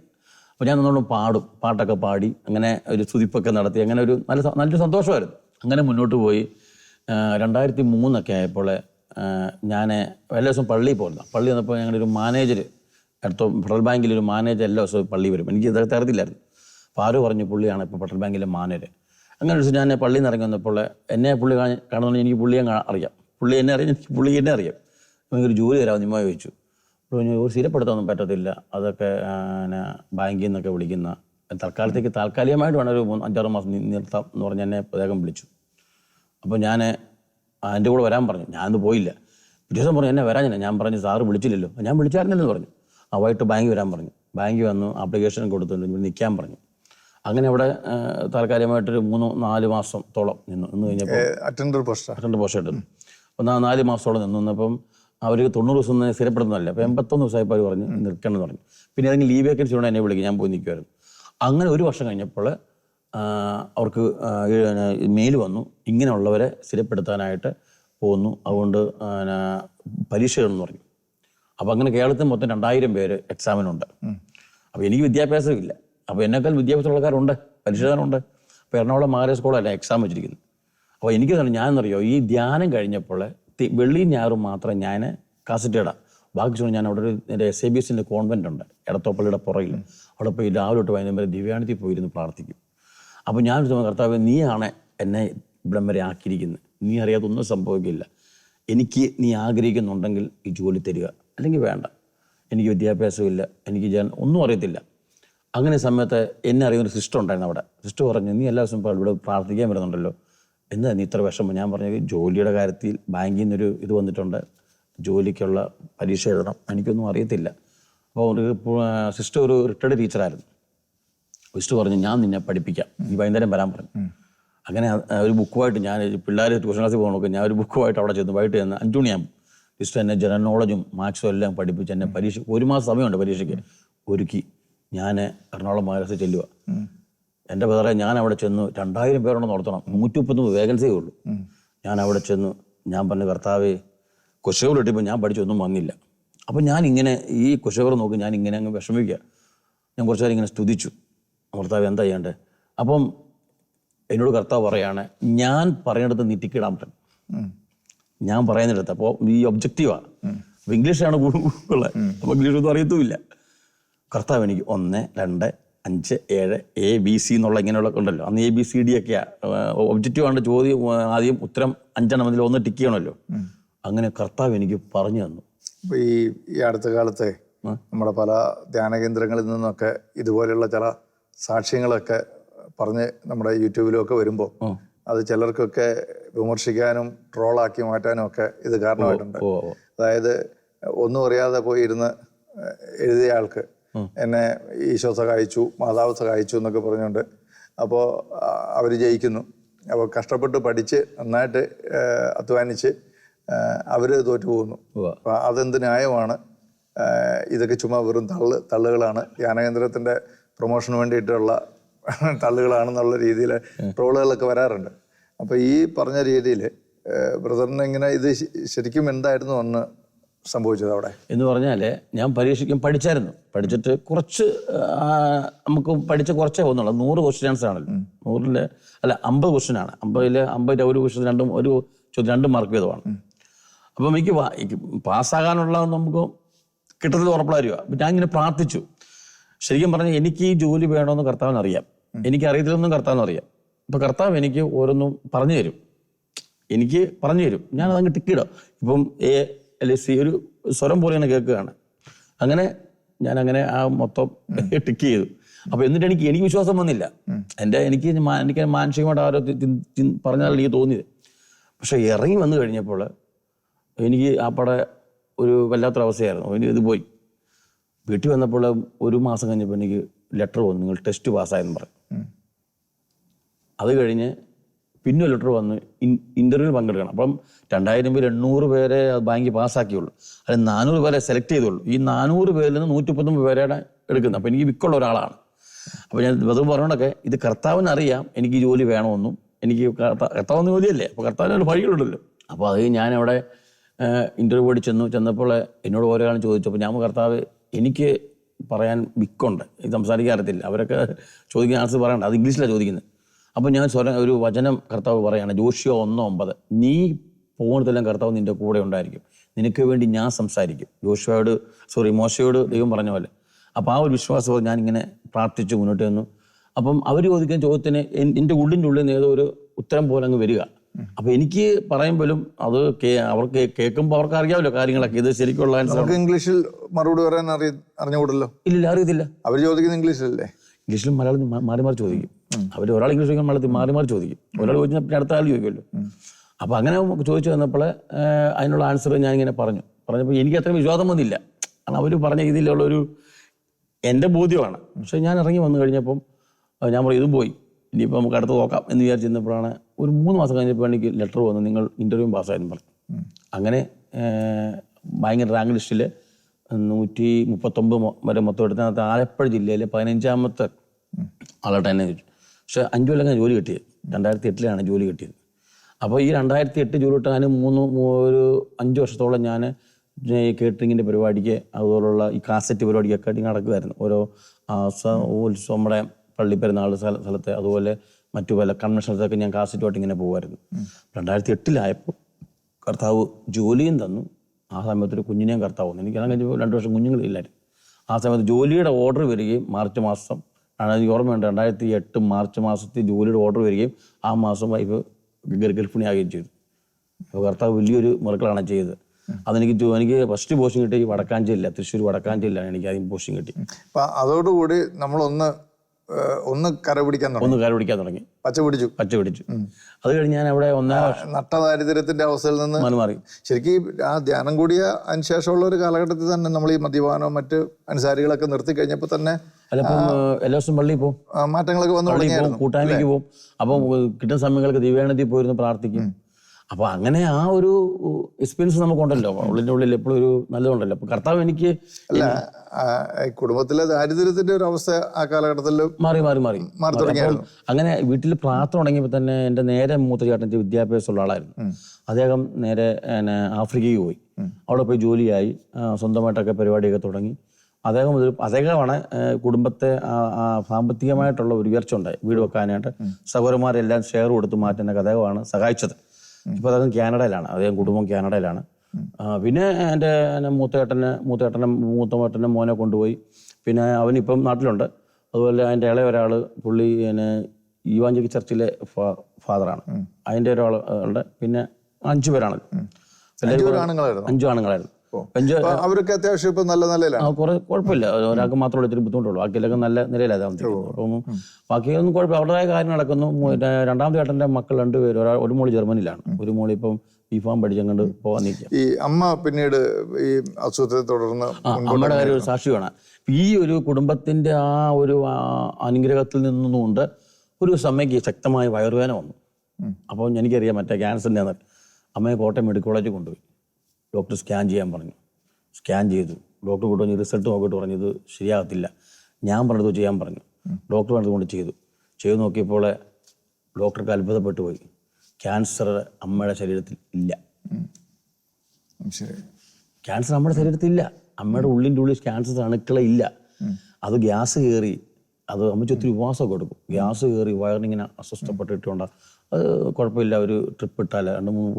B: അപ്പോൾ ഞാൻ നന്നോളം പാടും. പാട്ടൊക്കെ പാടി അങ്ങനെ ഒരു സ്തുതിപ്പൊക്കെ നടത്തി അങ്ങനെ ഒരു നല്ല നല്ലൊരു സന്തോഷമായിരുന്നു. അങ്ങനെ മുന്നോട്ട് പോയി. രണ്ടായിരത്തി മൂന്നൊക്കെ ആയപ്പോൾ ഞാൻ എല്ലാ ദിവസവും പള്ളിയിൽ പോകുന്നു പള്ളി വന്നപ്പോൾ ഞങ്ങളൊരു മാനേജർ അടുത്ത ഫെഡറൽ ബാങ്കിൽ ഒരു മാനേജർ എല്ലാ ദിവസവും പള്ളി വരും. എനിക്ക് ഇതൊക്കെ അറിയത്തില്ലായിരുന്നു അപ്പോൾ ആരോ പറഞ്ഞു പുള്ളിയാണ് ഇപ്പോൾ ഫെഡറൽ ബാങ്കിലെ മാനേജർ അങ്ങനെ ഒരു ഞാൻ പള്ളിയിൽ നിന്ന് ഇറങ്ങി വന്നപ്പോൾ എന്നെ പുള്ളി കാണി- കാണുന്നുണ്ടെങ്കിൽ എനിക്ക് പുള്ളിയെ അറിയാം. പുള്ളി എന്നെ അറിയാം എനിക്ക് പുള്ളി എന്നെ അറിയാം. എനിക്കൊരു ജോലി തരാമെന്ന് നിമ്മ ചോദിച്ചു. പറഞ്ഞു ഒരു സ്ഥിരപ്പെടുത്താനൊന്നും പറ്റത്തില്ല. അതൊക്കെ പിന്നെ ബാങ്കിൽ നിന്നൊക്കെ വിളിക്കുന്ന തൽക്കാലത്തേക്ക് താൽക്കാലികമായിട്ട് വേണം ഒരു അഞ്ചാറ് മാസം നിർത്താം എന്ന് പറഞ്ഞ് എന്നെ പ്രത്യേകം വിളിച്ചു. അപ്പോൾ ഞാൻ എന്റെ കൂടെ വരാൻ പറഞ്ഞു. ഞാനത് പോയില്ല. പിറ്റേ ദിവസം പറഞ്ഞു എന്നെ വരാൻ ഞാൻ പറഞ്ഞു സാറ് വിളിച്ചില്ലല്ലോ. ഞാൻ വിളിച്ചായിരുന്നല്ലോ പറഞ്ഞു. ആ വൈകിട്ട് ബാങ്കിൽ വരാൻ പറഞ്ഞു. ബാങ്കിൽ വന്നു ആപ്ലിക്കേഷൻ കൊടുത്തു നിൽക്കാൻ പറഞ്ഞു. അങ്ങനെ അവിടെ താൽക്കാലികമായിട്ടൊരു മൂന്ന് നാല് മാസത്തോളം നിന്നു. നിന്ന് കഴിഞ്ഞപ്പോൾ
A: അറ്റൻഡർ പോസ്റ്റ്
B: അറ്റൻഡർ പോസ്റ്റ് അപ്പോൾ നാല് മാസത്തോളം നിന്നു. നിന്നപ്പം അവർ തൊണ്ണൂറ് ദിവസം ഒന്നും സ്ഥിരപ്പെടുന്നതല്ല അപ്പോൾ എൺപത്തൊന്ന് ദിവസമായപ്പോൾ അവർ പറഞ്ഞ് നിൽക്കണം എന്ന് പറഞ്ഞു. പിന്നെ ഏതെങ്കിലും ലീവ് വേക്കൻസി ഉണ്ടോ? എന്നെ വിളിക്കും. ഞാൻ പോയി നിൽക്കുമായിരുന്നു അങ്ങനെ ഒരു വർഷം കഴിഞ്ഞപ്പോൾ അവർക്ക് മെയിൽ വന്നു. ഇങ്ങനെയുള്ളവരെ സ്ഥിരപ്പെടുത്താനായിട്ട് പോകുന്നു അതുകൊണ്ട് ആ, എന്ന് പരീക്ഷ എഴുതണമെന്ന് പറഞ്ഞു. അപ്പോൾ അങ്ങനെ കേരളത്തിൽ മൊത്തം രണ്ടായിരം പേര് എക്സാമിനുണ്ട് അപ്പോൾ എനിക്ക് വിദ്യാഭ്യാസമില്ല. അപ്പോൾ എന്നെക്കാൾ വിദ്യാഭ്യാസമുള്ളക്കാരുണ്ട് പരിശോധനയുണ്ട് അപ്പോൾ എറണാകുളം മഹാരാജ് സ്കൂളല്ല എക്സാം വെച്ചിരിക്കുന്നത്. അപ്പോൾ എനിക്ക് തന്നെ ഞാനെന്നറിയോ ഈ ധ്യാനം കഴിഞ്ഞപ്പോൾ വെള്ളി ഞായറും മാത്രം ഞാൻ കാസറ്റ് ഇടാം. ബാക്കി ചോദിച്ചു ഞാൻ അവിടെ ഒരു എന്റെ എസ് എ ബി എസിന്റെ കോൺവെന്റ് ഉണ്ട് ഇടത്തോപ്പള്ളിയുടെ പുറകിൽ. അവിടെ പോയി രാവിലെ തൊട്ട് വൈകുന്നേരം വരെ ദിവ്യാനത്തിൽ പോയിരുന്ന് പ്രാർത്ഥിക്കും. അപ്പോൾ ഞാൻ കർത്താവ് നീയാണ് എന്നെ ഇവിടം വരെ ആക്കിയിരിക്കുന്നത്. നീ അറിയാതെ ഒന്നും സംഭവിക്കില്ല. എനിക്ക് നീ ആഗ്രഹിക്കുന്നുണ്ടെങ്കിൽ ഈ ജോലി തരിക. അല്ലെങ്കിൽ വേണ്ട. എനിക്ക് വിദ്യാഭ്യാസമില്ല. എനിക്ക് ഞാൻ ഒന്നും അറിയത്തില്ല. അങ്ങനെ സമയത്ത് എന്നെ അറിയുന്ന ഒരു സിസ്റ്റർ ഉണ്ടായിരുന്നു അവിടെ. സിസ്റ്റർ പറഞ്ഞു നീ എല്ലാ ദിവസവും ഇവിടെ പ്രാർത്ഥിക്കാൻ വരുന്നുണ്ടല്ലോ. എന്താ നീ ഇത്ര വിഷമം? ഞാൻ പറഞ്ഞത് ജോലിയുടെ കാര്യത്തിൽ ബാങ്കിൽ നിന്നൊരു ഇത് വന്നിട്ടുണ്ട്. ജോലിക്കുള്ള പരീക്ഷ എഴുതണം. എനിക്കൊന്നും അറിയത്തില്ല. അപ്പോൾ ഒരു സിസ്റ്റർ ഒരു റിട്ടയർഡ് ടീച്ചറായിരുന്നു സിസ്റ്റർ പറഞ്ഞു ഞാൻ നിന്നെ പഠിപ്പിക്കാം. നീ വൈകുന്നേരം വരാൻ പറഞ്ഞു. അങ്ങനെ ഒരു ബുക്കുമായിട്ട് ഞാൻ പിള്ളേർ ട്യൂഷൻ ക്ലാസ്സിൽ പോകണമൊക്കെ ഞാൻ ഒരു ബുക്കുമായിട്ട് അവിടെ ചെന്ന് വൈകിട്ട് ചെന്ന് അഞ്ചു മണിയാകും സിസ്റ്റർ എന്നെ ജനറൽ നോളജും മാത്സും എല്ലാം പഠിപ്പിച്ച് എന്നെ പരീക്ഷ ഒരു മാസം സമയമുണ്ട് പരീക്ഷയ്ക്ക്. ഒരുക്കി. ഞാൻ എറണാകുളം മഹാരാഷ്ട്ര ചെല്ലുക എന്റെ പേരെ ഞാൻ അവിടെ ചെന്നു രണ്ടായിരം പേരോട് നടത്തണം. നൂറ്റി മുപ്പത്തൊന്ന് വേക്കൻസിയേ ഉള്ളൂ. ഞാൻ അവിടെ ചെന്നു ഞാൻ പറഞ്ഞ കർത്താവേ കുശവർ ഇട്ടിപ്പോൾ ഞാൻ പഠിച്ചൊന്നും വന്നില്ല. അപ്പം ഞാൻ ഇങ്ങനെ ഈ കുശവർ നോക്കി ഞാൻ ഇങ്ങനെ അങ്ങ് വിഷമിക്കുക. ഞാൻ കുറച്ച് നേരം ഇങ്ങനെ സ്തുതിച്ചു. കർത്താവ് എന്താ ചെയ്യണ്ടേ? അപ്പം എന്നോട് കർത്താവ് പറയാണ് ഞാൻ പറയുന്നിടത്ത് നീ പറ്റും ഞാൻ പറയുന്നിടത്ത് അപ്പോൾ ഈ ഒബ്ജക്റ്റീവാണ് അപ്പോൾ ഇംഗ്ലീഷാണ് കൂടുതൽ അപ്പോൾ ഇംഗ്ലീഷ് ഒന്നും അറിയത്തുമില്ല. കർത്താവ് എനിക്ക് ഒന്ന് രണ്ട് അഞ്ച് ഏഴ് എ ബി സി എന്നുള്ള ഇങ്ങനെയുള്ള ഉണ്ടല്ലോ. അന്ന് എ ബി സി ഡി ഒക്കെയാ. ഒബ്ജക്റ്റീവ് ആണ് ചോദ്യം ആദ്യം ഉത്തരം അഞ്ചെണ്ണം അതിൽ ഒന്ന് ടിക്ക് ചെയ്യണമല്ലോ. അങ്ങനെ കർത്താവ് എനിക്ക് പറഞ്ഞു തന്നു.
A: ഇപ്പൊ ഈ ഈ അടുത്ത കാലത്തെ നമ്മുടെ പല ധ്യാന കേന്ദ്രങ്ങളിൽ നിന്നൊക്കെ ഇതുപോലെയുള്ള ചില സാക്ഷ്യങ്ങളൊക്കെ പറഞ്ഞ് നമ്മുടെ യൂട്യൂബിലൊക്കെ വരുമ്പോൾ അത് ചിലർക്കൊക്കെ വിമർശിക്കാനും ട്രോളാക്കി മാറ്റാനും ഒക്കെ ഇത് കാരണമായിട്ടുണ്ട്. അതായത് ഒന്നും അറിയാതെ പോയി ഇരുന്ന് എഴുതിയ ആൾക്ക് എന്നെ ഈശോ സഹായിച്ചു മാതാവ് സഹായിച്ചു എന്നൊക്കെ പറഞ്ഞുകൊണ്ട്. അപ്പോൾ അവർ ജയിക്കുന്നു. അപ്പോൾ കഷ്ടപ്പെട്ട് പഠിച്ച് നന്നായിട്ട് അധ്വാനിച്ച് അവർ തോറ്റു പോകുന്നു അപ്പോൾ അതെന്ത് ന്യായമാണ്? ഇതൊക്കെ ചുമ്മാ വെറും തള്ള് തള്ളുകളാണ്. ധ്യാനകേന്ദ്രത്തിന്റെ പ്രൊമോഷന് വേണ്ടിയിട്ടുള്ള തള്ളുകളാണെന്നുള്ള രീതിയിൽ ട്രോളുകളൊക്കെ വരാറുണ്ട്. അപ്പോൾ ഈ പറഞ്ഞ രീതിയിൽ ബ്രദറിന് ഇങ്ങനെ ഇത് ശരിക്കും എന്തായിരുന്നു അന്ന് സംഭവിച്ചത് അവിടെ?
B: എന്ന് പറഞ്ഞാൽ ഞാൻ പരീക്ഷയ്ക്കും പഠിച്ചായിരുന്നു. പഠിച്ചിട്ട് കുറച്ച് നമുക്ക് പഠിച്ച കുറച്ചേ പോകുന്നുള്ളൂ. നൂറ് ക്വസ്റ്റ്യൻസ് ആണല്ലോ. നൂറിൽ അല്ല അമ്പത് ക്വസ്റ്റ്യൻ ആണ്. അമ്പതിൽ അമ്പതിൽ ഒരു ക്വസ്റ്റ്യൻ രണ്ടും ഒരു ചോദ്യം രണ്ടും മാർക്ക് വീതമാണ് അപ്പം എനിക്ക് പാസ്സാകാനുള്ള നമുക്ക് കിട്ടത്തിൽ ഉറപ്പുള്ളായിരിക്കും അപ്പം ഞാൻ ഇങ്ങനെ പ്രാർത്ഥിച്ചു. ശരിക്കും പറഞ്ഞാൽ എനിക്ക് ഈ ജോലി വേണമെന്ന് കർത്താവിന് അറിയാം. എനിക്ക് അറിയത്തില്ലെന്നും കർത്താവിന് അറിയാം. ഇപ്പം കർത്താവ് എനിക്ക് ഓരോന്നും പറഞ്ഞു തരും. എനിക്ക് പറഞ്ഞു തരും. ഞാൻ അതങ്ങ് ടിക്കിടും ഇപ്പം അല്ലെ സി ഒരു സ്വരം പോലെ തന്നെ കേൾക്കുകയാണ്. അങ്ങനെ ഞാൻ അങ്ങനെ ആ മൊത്തം ടിക്ക് ചെയ്തു. അപ്പൊ എന്നിട്ട് എനിക്ക് എനിക്ക് വിശ്വാസം വന്നില്ല. എന്റെ എനിക്ക് എനിക്ക് മാനസികമായിട്ട് ആരോ പറഞ്ഞാൽ എനിക്ക് തോന്നിയത്. പക്ഷെ ഇറങ്ങി വന്നു കഴിഞ്ഞപ്പോൾ എനിക്ക് ആ പട ഒരു വല്ലാത്തൊരവസ്ഥയായിരുന്നു അതിന് ഇത് പോയി. വീട്ടിൽ വന്നപ്പോൾ ഒരു മാസം കഴിഞ്ഞപ്പോൾ എനിക്ക് ലെറ്റർ വന്നു. നിങ്ങൾ ടെസ്റ്റ് പാസ്സായെന്ന് പറഞ്ഞു. അത് കഴിഞ്ഞ് പിന്നെ ലെറ്റർ വന്ന് ഇന്റർവ്യൂവിൽ പങ്കെടുക്കണം. അപ്പം രണ്ടായിരം പേര് എണ്ണൂറ് പേരെ ബാങ്കിൽ പാസ്സാക്കിയുള്ളൂ. അല്ലെ നാനൂറ് പേരെ സെലക്ട് ചെയ്തുള്ളൂ. ഈ നാനൂറ് പേരിൽ നിന്ന് നൂറ്റി മുപ്പത്തൊമ്പത് പേരെയാണ് എടുക്കുന്നത്. അപ്പം എനിക്ക് വിക്കുള്ള ഒരാളാണ്. അപ്പോൾ ഞാൻ വെറുതെ പറഞ്ഞോണ്ടൊക്കെ ഇത് കർത്താവിന് അറിയാം എനിക്ക് ജോലി വേണമെന്നും. എനിക്ക് കർത്താവ് കർത്താവെന്ന് ജോലിയല്ലേ? അപ്പോൾ കർത്താവിന് ഒരു വഴികളുണ്ടല്ലോ. അപ്പോൾ അത് ഞാൻ അവിടെ ഇന്റർവ്യൂ പോയി ചെന്നു. ചെന്നപ്പോൾ എന്നോട് ഓരോ ആളും ചോദിച്ചു. അപ്പോൾ ഞാൻ കർത്താവ് എനിക്ക് പറയാൻ വിക്കുണ്ട് ഇത് സംസാരിക്കാൻ അറിയത്തില്ല. അവരൊക്കെ ചോദിക്കുന്ന ആൻസർ പറയണ്ട. അത് ഇംഗ്ലീഷിലാണ് ചോദിക്കുന്നത്. അപ്പോൾ ഞാൻ സ്വരം ഒരു വചനം കർത്താവ് പറയാണ് ജോഷിയോ ഒന്നോ ഒമ്പത്. നീ പോകുന്നതെല്ലാം കർത്താവ് നിന്റെ കൂടെ ഉണ്ടായിരിക്കും. നിനക്ക് വേണ്ടി ഞാൻ സംസാരിക്കും. ജോഷിയോട് സോറി മോശയോട് ദൈവം പറഞ്ഞ പോലെ. അപ്പോൾ ആ ഒരു വിശ്വാസം ഞാൻ ഇങ്ങനെ പ്രാർത്ഥിച്ചു മുന്നോട്ട് വന്നു. അപ്പം അവർ ചോദിക്കുന്ന ചോദ്യത്തിന് എൻ- എന്റെ ഉള്ളിന്റെ ഉള്ളിൽ നിന്ന് ഏതോ ഒരു ഉത്തരം പോലെ അങ്ങ് വരിക. അപ്പൊ എനിക്ക് പറയുമ്പോഴും അത് അവർക്ക് കേൾക്കുമ്പോൾ അവർക്ക് അറിയാമല്ലോ കാര്യങ്ങളൊക്കെ. ഇത് ശരിക്കുള്ള
A: ഇംഗ്ലീഷിൽ മറുപടി പറയാൻ അറിയ അറിഞ്ഞുകൂടല്ലോ?
B: ഇല്ലില്ല അറിയത്തില്ല.
A: അവർ ചോദിക്കുന്ന ഇംഗ്ലീഷിലല്ലേ
B: ഇംഗ്ലീഷിലും മലയാളം മാറി മാറി ചോദിക്കും. അവർ ഒരാൾ ഇംഗ്ലീഷ് ചോദിക്കാൻ മലയാളത്തിൽ മാറി മാറി ചോദിക്കും. ഒരാൾ ചോദിച്ചാൽ പിന്നെ അടുത്ത ആൾ ചോദിക്കുമല്ലോ. അപ്പോൾ അങ്ങനെ ചോദിച്ചു വന്നപ്പോൾ അതിനുള്ള ആൻസർ ഞാൻ ഇങ്ങനെ പറഞ്ഞു. പറഞ്ഞപ്പോൾ എനിക്ക് അത്രയും വിശ്വാസം വന്നില്ല. കാരണം അവർ പറഞ്ഞ ഒരു എന്റെ ബോധ്യമാണ്. പക്ഷെ ഞാൻ ഇറങ്ങി വന്നു കഴിഞ്ഞപ്പം ഞാൻ പറയും ഇത് പോയി. ഇനിയിപ്പോൾ നമുക്ക് അടുത്ത് നോക്കാം. എന്ന് വിചാരിച്ചിരുന്നപ്പോഴാണ് ഒരു മൂന്ന് മാസം കഴിഞ്ഞപ്പോൾ എനിക്ക് ലെറ്റർ വന്നു നിങ്ങൾ ഇന്റർവ്യൂ പാസ്സായെന്ന് പറഞ്ഞു. അങ്ങനെ ഭയങ്കര റാങ്ക് ലിസ്റ്റിൽ നൂറ്റി മുപ്പത്തൊമ്പത് വരെ മൊത്തം എടുത്തതിനകത്ത് ആലപ്പുഴ ജില്ലയിലെ പതിനഞ്ചാമത്തെ ആളായിട്ട് എന്നെ ചോദിച്ചു. പക്ഷെ അഞ്ചു കൊല്ലം ജോലി കിട്ടിയത്. രണ്ടായിരത്തി എട്ടിലാണ് ജോലി കിട്ടിയത്. അപ്പോൾ ഈ രണ്ടായിരത്തി എട്ട് ജോലി കിട്ടാൻ മൂന്ന് ഒരു അഞ്ച് വർഷത്തോളം ഞാൻ ഈ കേറ്ററിങ്ങിന്റെ പരിപാടിക്ക് അതുപോലുള്ള ഈ കാസറ്റ് പരിപാടിക്കൊക്കെ ആയിട്ട് നടക്കുമായിരുന്നു ഓരോ ഉത്സവം നമ്മുടെ പള്ളി പെരുന്നാൾ സ്ഥല സ്ഥലത്ത് അതുപോലെ മറ്റു പല കൺവെൻഷൻസൊക്കെ ഞാൻ കാസറ്റുമായിട്ട് ഇങ്ങനെ പോകുമായിരുന്നു രണ്ടായിരത്തി എട്ടിലായപ്പോൾ കർത്താവ് ജോലിയും തന്നു. ആ സമയത്ത് ഒരു കുഞ്ഞിനെയും കർത്താവ് തന്നു എനിക്ക് അങ്ങനെ രണ്ട് വർഷം കുഞ്ഞുങ്ങളില്ലായിരുന്നു. ആ സമയത്ത് ജോലിയുടെ ഓർഡർ വരികയും മാർച്ച് മാസം ആണ് എനിക്ക് ഓർമ്മയുണ്ട് രണ്ടായിരത്തി എട്ട് മാർച്ച് മാസത്തിൽ ജോലിയുടെ ഓർഡർ വരികയും ആ മാസം വൈഫ് ഗർഭിണിയാകുകയും ചെയ്തു. അപ്പോൾ കർത്താവ് വലിയൊരു മുറക്കളാണ് ചെയ്തത്. അതെനിക്ക് എനിക്ക് ഫസ്റ്റ് പോസ്റ്റിംഗ് കിട്ടി വടക്കാഞ്ചേരിയില്ല. തൃശ്ശൂർ വടക്കാഞ്ചേരിയിലാണ് എനിക്ക് ആദ്യം പോസ്റ്റിംഗ് കിട്ടി.
A: അപ്പൊ അതോടുകൂടി നമ്മളൊന്ന് ഒന്ന് കര പിടിക്കാൻ തുടങ്ങി.
B: ഒന്ന് കരപിടിക്കാൻ പിടിക്കാൻ തുടങ്ങി.
A: പച്ച പിടിച്ചു.
B: പച്ച പിടിച്ചു. അത് കഴിഞ്ഞ് ഞാൻ അവിടെ ഒന്ന് വർഷം
A: നട്ടദാരിദ്ര്യത്തിന്റെ അവസ്ഥയിൽ നിന്ന്
B: മാറി
A: ശരിക്കും ആ ധ്യാനം കൂടിയ അതിനുശേഷമുള്ള ഒരു കാലഘട്ടത്തിൽ തന്നെ നമ്മൾ ഈ മദ്യപാനവും മറ്റ് അനുസാരികളൊക്കെ നിർത്തി കഴിഞ്ഞപ്പോൾ തന്നെ
B: എല്ലാ ദിവസവും പള്ളിയിൽ പോകും
A: മാറ്റങ്ങളൊക്കെ വന്നു
B: കൂട്ടായ്മയ്ക്ക് പോകും അപ്പം കിട്ടുന്ന സമയങ്ങൾക്ക് ദിവ്യാനത്തിൽ പോയിരുന്നു പ്രാർത്ഥിക്കും. അപ്പൊ അങ്ങനെ ആ ഒരു എക്സ്പീരിയൻസ് നമുക്കുണ്ടല്ലോ. ഉള്ളിന്റെ ഉള്ളിൽ എപ്പോഴും ഒരു നല്ലതുണ്ടല്ലോ. അപ്പൊ കർത്താവ് എനിക്ക്
A: അല്ല കുടുംബത്തിലെ ദാരിദ്ര്യത്തിന്റെ ഒരു അവസ്ഥ ആ കാലഘട്ടത്തിൽ
B: മാറി മാറി മാറി.
A: മാറി തുടങ്ങിയായിരുന്നു.
B: അങ്ങനെ വീട്ടിൽ പ്രാർത്ഥന തുടങ്ങിയപ്പോൾ തന്നെ എന്റെ നേരെ മൂത്ത ചേട്ടൻ വിദ്യാഭ്യാസമുള്ള ആളായിരുന്നു. അദ്ദേഹം നേരെ ആഫ്രിക്കയിൽ പോയി. അവിടെ പോയി ജോലിയായി. സ്വന്തമായിട്ടൊക്കെ പരിപാടിയൊക്കെ തുടങ്ങി. അദ്ദേഹം ഒരു അദ്ദേഹമാണ് കുടുംബത്തെ സാമ്പത്തികമായിട്ടുള്ള ഒരു ഉയർച്ച ഉണ്ടായി വീട് വെക്കാനായിട്ട് സഹോദരന്മാരെല്ലാം ഷെയർ കൊടുത്ത് മാറ്റാനൊക്കെ അദ്ദേഹമാണ് സഹായിച്ചത്. ഇപ്പോൾ അദ്ദേഹം കാനഡയിലാണ്. അദ്ദേഹം കുടുംബം കാനഡയിലാണ്. പിന്നെ എന്റെ മൂത്തേട്ടനെ മൂത്തേട്ടന് മൂത്തമേട്ടനെ മോനെ കൊണ്ടുപോയി. പിന്നെ അവനിപ്പം നാട്ടിലുണ്ട്. അതുപോലെ അതിന്റെ ഇളയ ഒരാൾ പുള്ളി പിന്നെ ഈവാഞ്ചിക്ക് ചർച്ചിലെ ഫാ- ഫാദറാണ്. അതിന്റെ ഒരാളുടെ പിന്നെ അഞ്ചു പേരാണ്. അഞ്ചു ആണുങ്ങളായിരുന്നു.
A: അവരൊക്കെ അത്യാവശ്യം ഇപ്പൊ നല്ല നിലയിലാണ്.
B: കുറെ കുഴപ്പമില്ല. ഒരാൾക്ക് മാത്രമേ ഇത്തിരി ബുദ്ധിമുട്ടുള്ളൂ. ബാക്കിയെല്ലാം നല്ല നിലയിലാണ് താമസിക്കുന്നത് ബാക്കിയൊന്നും കുഴപ്പമില്ല. അവരുടേതായ കാര്യം നടക്കുന്നു. രണ്ടാമത്തെ ഏട്ടന്റെ മക്കൾ രണ്ടുപേരും ഒരാൾ ഒരു മോളി ജർമ്മനിയിലാണ്. ഒരു മോളി ഇപ്പം ബിഫാം പഠിച്ചങ്ങണ്ട് പോകാൻ നിൽക്കുക.
A: ഈ അമ്മ പിന്നീട് ഈ അസുഖത്തെ തുടർന്ന്
B: അമ്മയുടെ കാര്യം ഒരു സാക്ഷിയാണ് ഈ ഒരു കുടുംബത്തിന്റെ ആ ഒരു അനുഗ്രഹത്തിൽ നിന്നുകൊണ്ട് ഒരു സമയക്ക് ശക്തമായ വയറുവേദന വന്നു. അപ്പോൾ എനിക്കറിയാം മറ്റേ ക്യാൻസറിന്റെ അമ്മയെ കോട്ടയം മെഡിക്കൽ കോളേജിൽ കൊണ്ടുപോയി. ഡോക്ടർ സ്കാൻ ചെയ്യാൻ പറഞ്ഞു. സ്കാൻ ചെയ്തു. ഡോക്ടർ കൊണ്ടുവന്ന് റിസൾട്ട് നോക്കിയിട്ട് പറഞ്ഞത് ശരിയാകത്തില്ല. ഞാൻ പറഞ്ഞത് ചെയ്യാൻ പറഞ്ഞു. ഡോക്ടർ പറഞ്ഞത് കൊണ്ട് ചെയ്തു. ചെയ്തു നോക്കിയപ്പോൾ ഡോക്ടർക്ക് അത്ഭുതപ്പെട്ടു പോയി. ക്യാൻസർ അമ്മയുടെ ശരീരത്തിൽ ഇല്ല. ക്യാൻസർ നമ്മുടെ ശരീരത്തിൽ ഇല്ല. അമ്മയുടെ ഉള്ളിന്റെ ഉള്ളിൽ ക്യാൻസർ അണുക്കളെ ഇല്ല. അത് ഗ്യാസ് കയറി അത് അമ്മയ്ക്ക് ഒത്തിരി ഉപവാസമൊക്കെ കൊടുക്കും ഗ്യാസ് കയറി വയറിനിങ്ങനെ അസ്വസ്ഥപ്പെട്ടിട്ടുണ്ട്? അത് കുഴപ്പമില്ല ഒരു ട്രിപ്പ് ഇട്ടാൽ രണ്ട് മൂന്ന്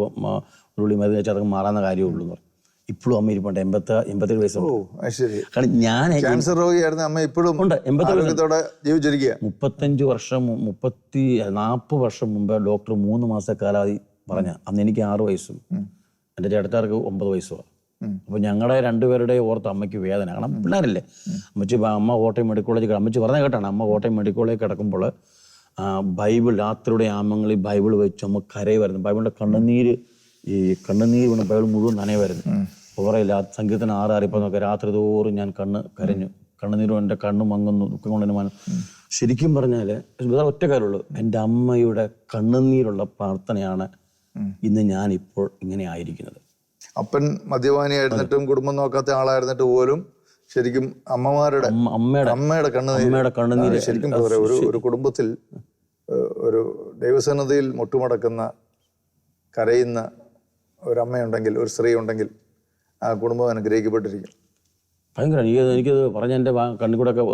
B: ഒരു ഉള്ളി മരുന്ന് വെച്ചാൽ അതൊക്കെ മാറാവുന്ന കാര്യമുള്ളൂ എന്ന് പറഞ്ഞു. ഇപ്പോഴും അമ്മ ഇരിപ്പുണ്ട്. എൺപത്തി എൺപത്തേഴ് വയസ്സുണ്ട്. കാരണം ഞാൻ
A: ക്യാൻസർ രോഗിയായിരുന്നു അമ്മ ഇപ്പോഴും
B: ഉണ്ട്.
A: ആരോഗ്യത്തോടെ ജീവിച്ചിരിക്കുക.
B: മുപ്പത്തഞ്ച് വർഷം മുപ്പത്തി നാൽപ്പത് വർഷം മുമ്പ് ഡോക്ടർ മൂന്ന് മാസത്തെ കാലാവധി പറഞ്ഞ. അന്ന് എനിക്ക് ആറ് വയസ്സും. എന്റെ ചേട്ടത്താർക്ക് ഒമ്പത് വയസ്സുമാണ് അപ്പോൾ ഞങ്ങളുടെ രണ്ടുപേരുടെ ഓർത്ത് അമ്മയ്ക്ക് വേദന. കാരണം പിള്ളേരല്ലേ? അമ്മച്ചി അമ്മ കോട്ടയം മെഡിക്കൽ കോളേജ് അമ്മച്ചി പറഞ്ഞ കേട്ടാണ്. അമ്മ കോട്ടയം മെഡിക്കൽ കോളേജ് കിടക്കുമ്പോൾ ബൈബിൾ രാത്രിയുടെ ആമങ്ങളിൽ ബൈബിൾ വെച്ച് നമ്മൾ കരയുമായിരുന്നു. ബൈബിളിന്റെ കണ്ണുനീര് ഈ കണ്ണുനീര് വീണ് ബൈബിൾ മുഴുവൻ നനയുമായിരുന്നു. ഓറയില്ല സങ്കീർത്തനം ആറ് അറിയിപ്പോൾ നോക്കുക രാത്രി തോറും ഞാൻ കണ്ണ് കരഞ്ഞു. കണ്ണുനീരും എന്റെ കണ്ണ് മങ്ങുന്നു ദുഃഖം കൊണ്ട് എന്റെ ശരിക്കും പറഞ്ഞാൽ വേറെ ഒറ്റ കാര്യമുള്ളൂ. എന്റെ അമ്മയുടെ കണ്ണുനീരുള്ള പ്രാർത്ഥനയാണ് ഇന്ന് ഞാൻ ഇപ്പോൾ ഇങ്ങനെ ആയിരിക്കുന്നത്.
A: അപ്പൻ മദ്യപാനിയായിരുന്നിട്ടും കുടുംബം നോക്കാത്ത ആളായിരുന്നിട്ട് പോലും ശരിക്കും അമ്മമാരുടെ
B: അമ്മ അമ്മയുടെ
A: അമ്മയുടെ കണ്ണുനീര്
B: അമ്മയുടെ കണ്ണുനീര്
A: ശരിക്കും ഒരു ഒരു കുടുംബത്തിൽ ഒരു ദൈവസന്നതയിൽ മുട്ടുമടക്കുന്ന കരയുന്ന ഒരമ്മയുണ്ടെങ്കിൽ ഒരു സ്ത്രീ ഉണ്ടെങ്കിൽ ആ കുടുംബം അനുഗ്രഹിക്കപ്പെട്ടിരിക്കും.
B: ഭയങ്കര എനിക്ക് എനിക്കത് പറഞ്ഞ എന്റെ കണ്ണിൽ കൂടെ ഒക്കെ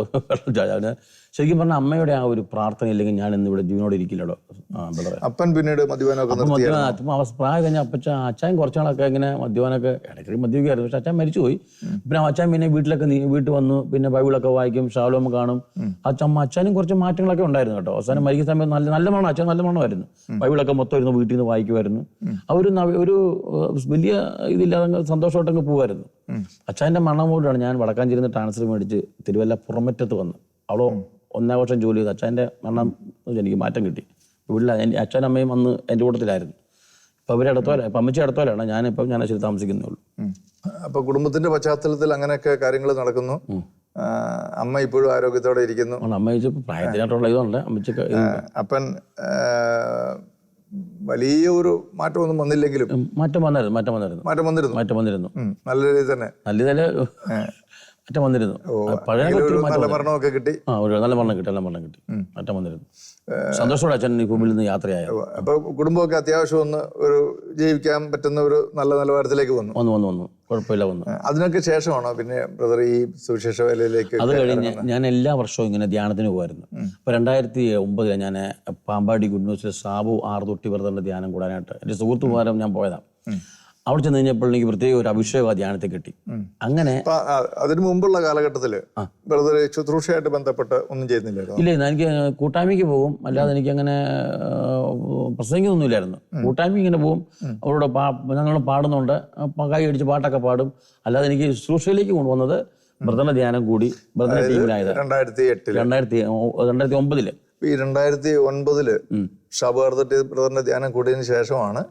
B: ശരിക്കും പറഞ്ഞാൽ അമ്മയുടെ ആ ഒരു പ്രാർത്ഥന ഇല്ലെങ്കിൽ ഞാൻ ഇന്ന് ഇവിടെ ജീവനോട് ഇരിക്കില്ലല്ലോ
A: അപ്പൻ പിന്നീട് മദ്യപാനമൊക്കെ
B: പ്രായം കഴിഞ്ഞ അപ്പച്ച അച്ഛൻ കുറച്ചാളൊക്കെ ഇങ്ങനെ മദ്യപാനൊക്കെ ഇടയ്ക്ക് മദ്യപിക്കായിരുന്നു. പക്ഷെ അച്ഛൻ മരിച്ചുപോയി. പിന്നെ അച്ഛൻ പിന്നെ വീട്ടിലൊക്കെ വീട്ടിൽ വന്നു. പിന്നെ ബൈബിളൊക്കെ വായിക്കും ഷാലോമ കാണും. അച്ഛൻ അച്ഛനും കുറച്ച് മാറ്റങ്ങളൊക്കെ ഉണ്ടായിരുന്നു കേട്ടോ. അവസാനം മരിക്കുന്ന സമയത്ത് നല്ല നല്ല മണം അച്ഛൻ നല്ല മണമായിരുന്നു ബൈബിളൊക്കെ മൊത്തം ഇരുന്ന് വീട്ടിൽ നിന്ന് വായിക്കുമായിരുന്നു. ആ ഒരു വലിയ ഇതില്ലാതെ സന്തോഷമായിട്ടങ്ങ് പോകുമായിരുന്നു അച്ഛന്റെ മണം കൂടിയാണ് ഞാൻ വടക്കാഞ്ചേരിന്ന് ട്രാൻസ്ഫർ മേടിച്ച് തിരുവല്ല പുറമറ്റത്ത് വന്നു. അവളോ ഒന്നാം വർഷം ജോലി ചെയ്തു. അച്ഛന്റെ മരണം എനിക്ക് മാറ്റം കിട്ടി. വീട്ടിൽ എന്റെ അച്ഛനും അമ്മയും വന്ന് എന്റെ കൂട്ടത്തിലായിരുന്നു. ഇപ്പം അവർ അടുത്തോല ഇപ്പം അമ്മച്ചി അടുത്തോലാണ് ഞാനിപ്പം ഞാൻ ശരി താമസിക്കുന്നേ ഉള്ളൂ.
A: അപ്പോൾ അപ്പൊ കുടുംബത്തിന്റെ പശ്ചാത്തലത്തിൽ അങ്ങനെയൊക്കെ കാര്യങ്ങൾ നടക്കുന്നു. അമ്മ ഇപ്പോഴും ആരോഗ്യത്തോടെ ഇരിക്കുന്നു.
B: അമ്മ പ്രായത്തിനായിട്ടുള്ള ഇതുണ്ട്. അമ്മച്ചിക്ക്
A: അപ്പൻ വലിയ ഒരു മാറ്റമൊന്നും വന്നില്ലെങ്കിലും.
B: മാറ്റം വന്നായിരുന്നു മാറ്റം വന്നിരുന്നു
A: മാറ്റം വന്നിരുന്നു.
B: മാറ്റം വന്നിരുന്നു.
A: നല്ല രീതിയിൽ തന്നെ.
B: നല്ല നില മാറ്റം വന്നിരുന്നു. പഴയ
A: മരണമൊക്കെ കിട്ടി.
B: ആ ഒരു നല്ല മരണം കിട്ടി നല്ല മരണം കിട്ടി. അറ്റം വന്നിരുന്നു. സന്തോഷത്തോടെ അച്ഛൻ ഈ ഭൂമിയിൽ നിന്ന് യാത്രയായ.
A: അപ്പൊ കുടുംബമൊക്കെ അത്യാവശ്യം ഒന്ന് ഒരു ജീവിക്കാൻ പറ്റുന്ന ഒരു നല്ല നിലവാരത്തിലേക്ക് വന്നു.
B: വന്നു വന്നു വന്നു. കുഴപ്പമില്ല വന്നു.
A: അതിനൊക്കെ ശേഷമാണോ പിന്നെ ബ്രദർ ഈ സുവിശേഷ വേലയിലേക്ക്
B: അത് കഴിഞ്ഞ് ഞാൻ എല്ലാ വർഷവും ഇങ്ങനെ ധ്യാനത്തിന് പോകുമായിരുന്നു അപ്പൊ രണ്ടായിരത്തി ഒമ്പതിൽ ഞാൻ പാമ്പാടി ഗുഡ് ന്യൂസിലെ സാബു ആർ തൊട്ടി ബ്രദറിന്റെ ധ്യാനം കൂടാനായിട്ട് എന്റെ സുഹൃത്തുമാരം ഞാൻ പോയതാണ് അവിടെ ചെന്ന് കഴിഞ്ഞപ്പോൾ എനിക്ക് പ്രത്യേക ഒരു അഭിഷേക ധ്യാനത്തെ കിട്ടി. അങ്ങനെ
A: അതിനു മുമ്പുള്ള കാലഘട്ടത്തിൽ ബ്രദർ ശുശ്രൂഷയായിട്ട് ബന്ധപ്പെട്ട് ഒന്നും ചെയ്യുന്നില്ലായിരുന്നു
B: ഇല്ല എനിക്ക് കൂട്ടായ്മയ്ക്ക് പോകും. അല്ലാതെ എനിക്ക് അങ്ങനെ പ്രസംഗിക്കുന്നൊന്നുമില്ലായിരുന്നു. കൂട്ടായ്മ ഇങ്ങനെ പോകും. അവരോട് പാ ഞങ്ങൾ പാടുന്നുണ്ട്. കൈ അടിച്ച് പാട്ടൊക്കെ പാടും. അല്ലാതെ എനിക്ക് ശുശ്രൂഷയിലേക്ക് കൊണ്ടുവന്നത് ബ്രദറിന്റെ ധ്യാനം കൂടി ബ്രദറിന്റെ ടീമിലായത്
A: രണ്ടായിരത്തി
B: രണ്ടായിരത്തി ഒമ്പതിൽ.
A: ഈ രണ്ടായിരത്തി ഒൻപതിൽ ഷബാർദട്ടി ബ്രദറിന്റെ ധ്യാനം കൂടിയതിനു ശേഷമാണ്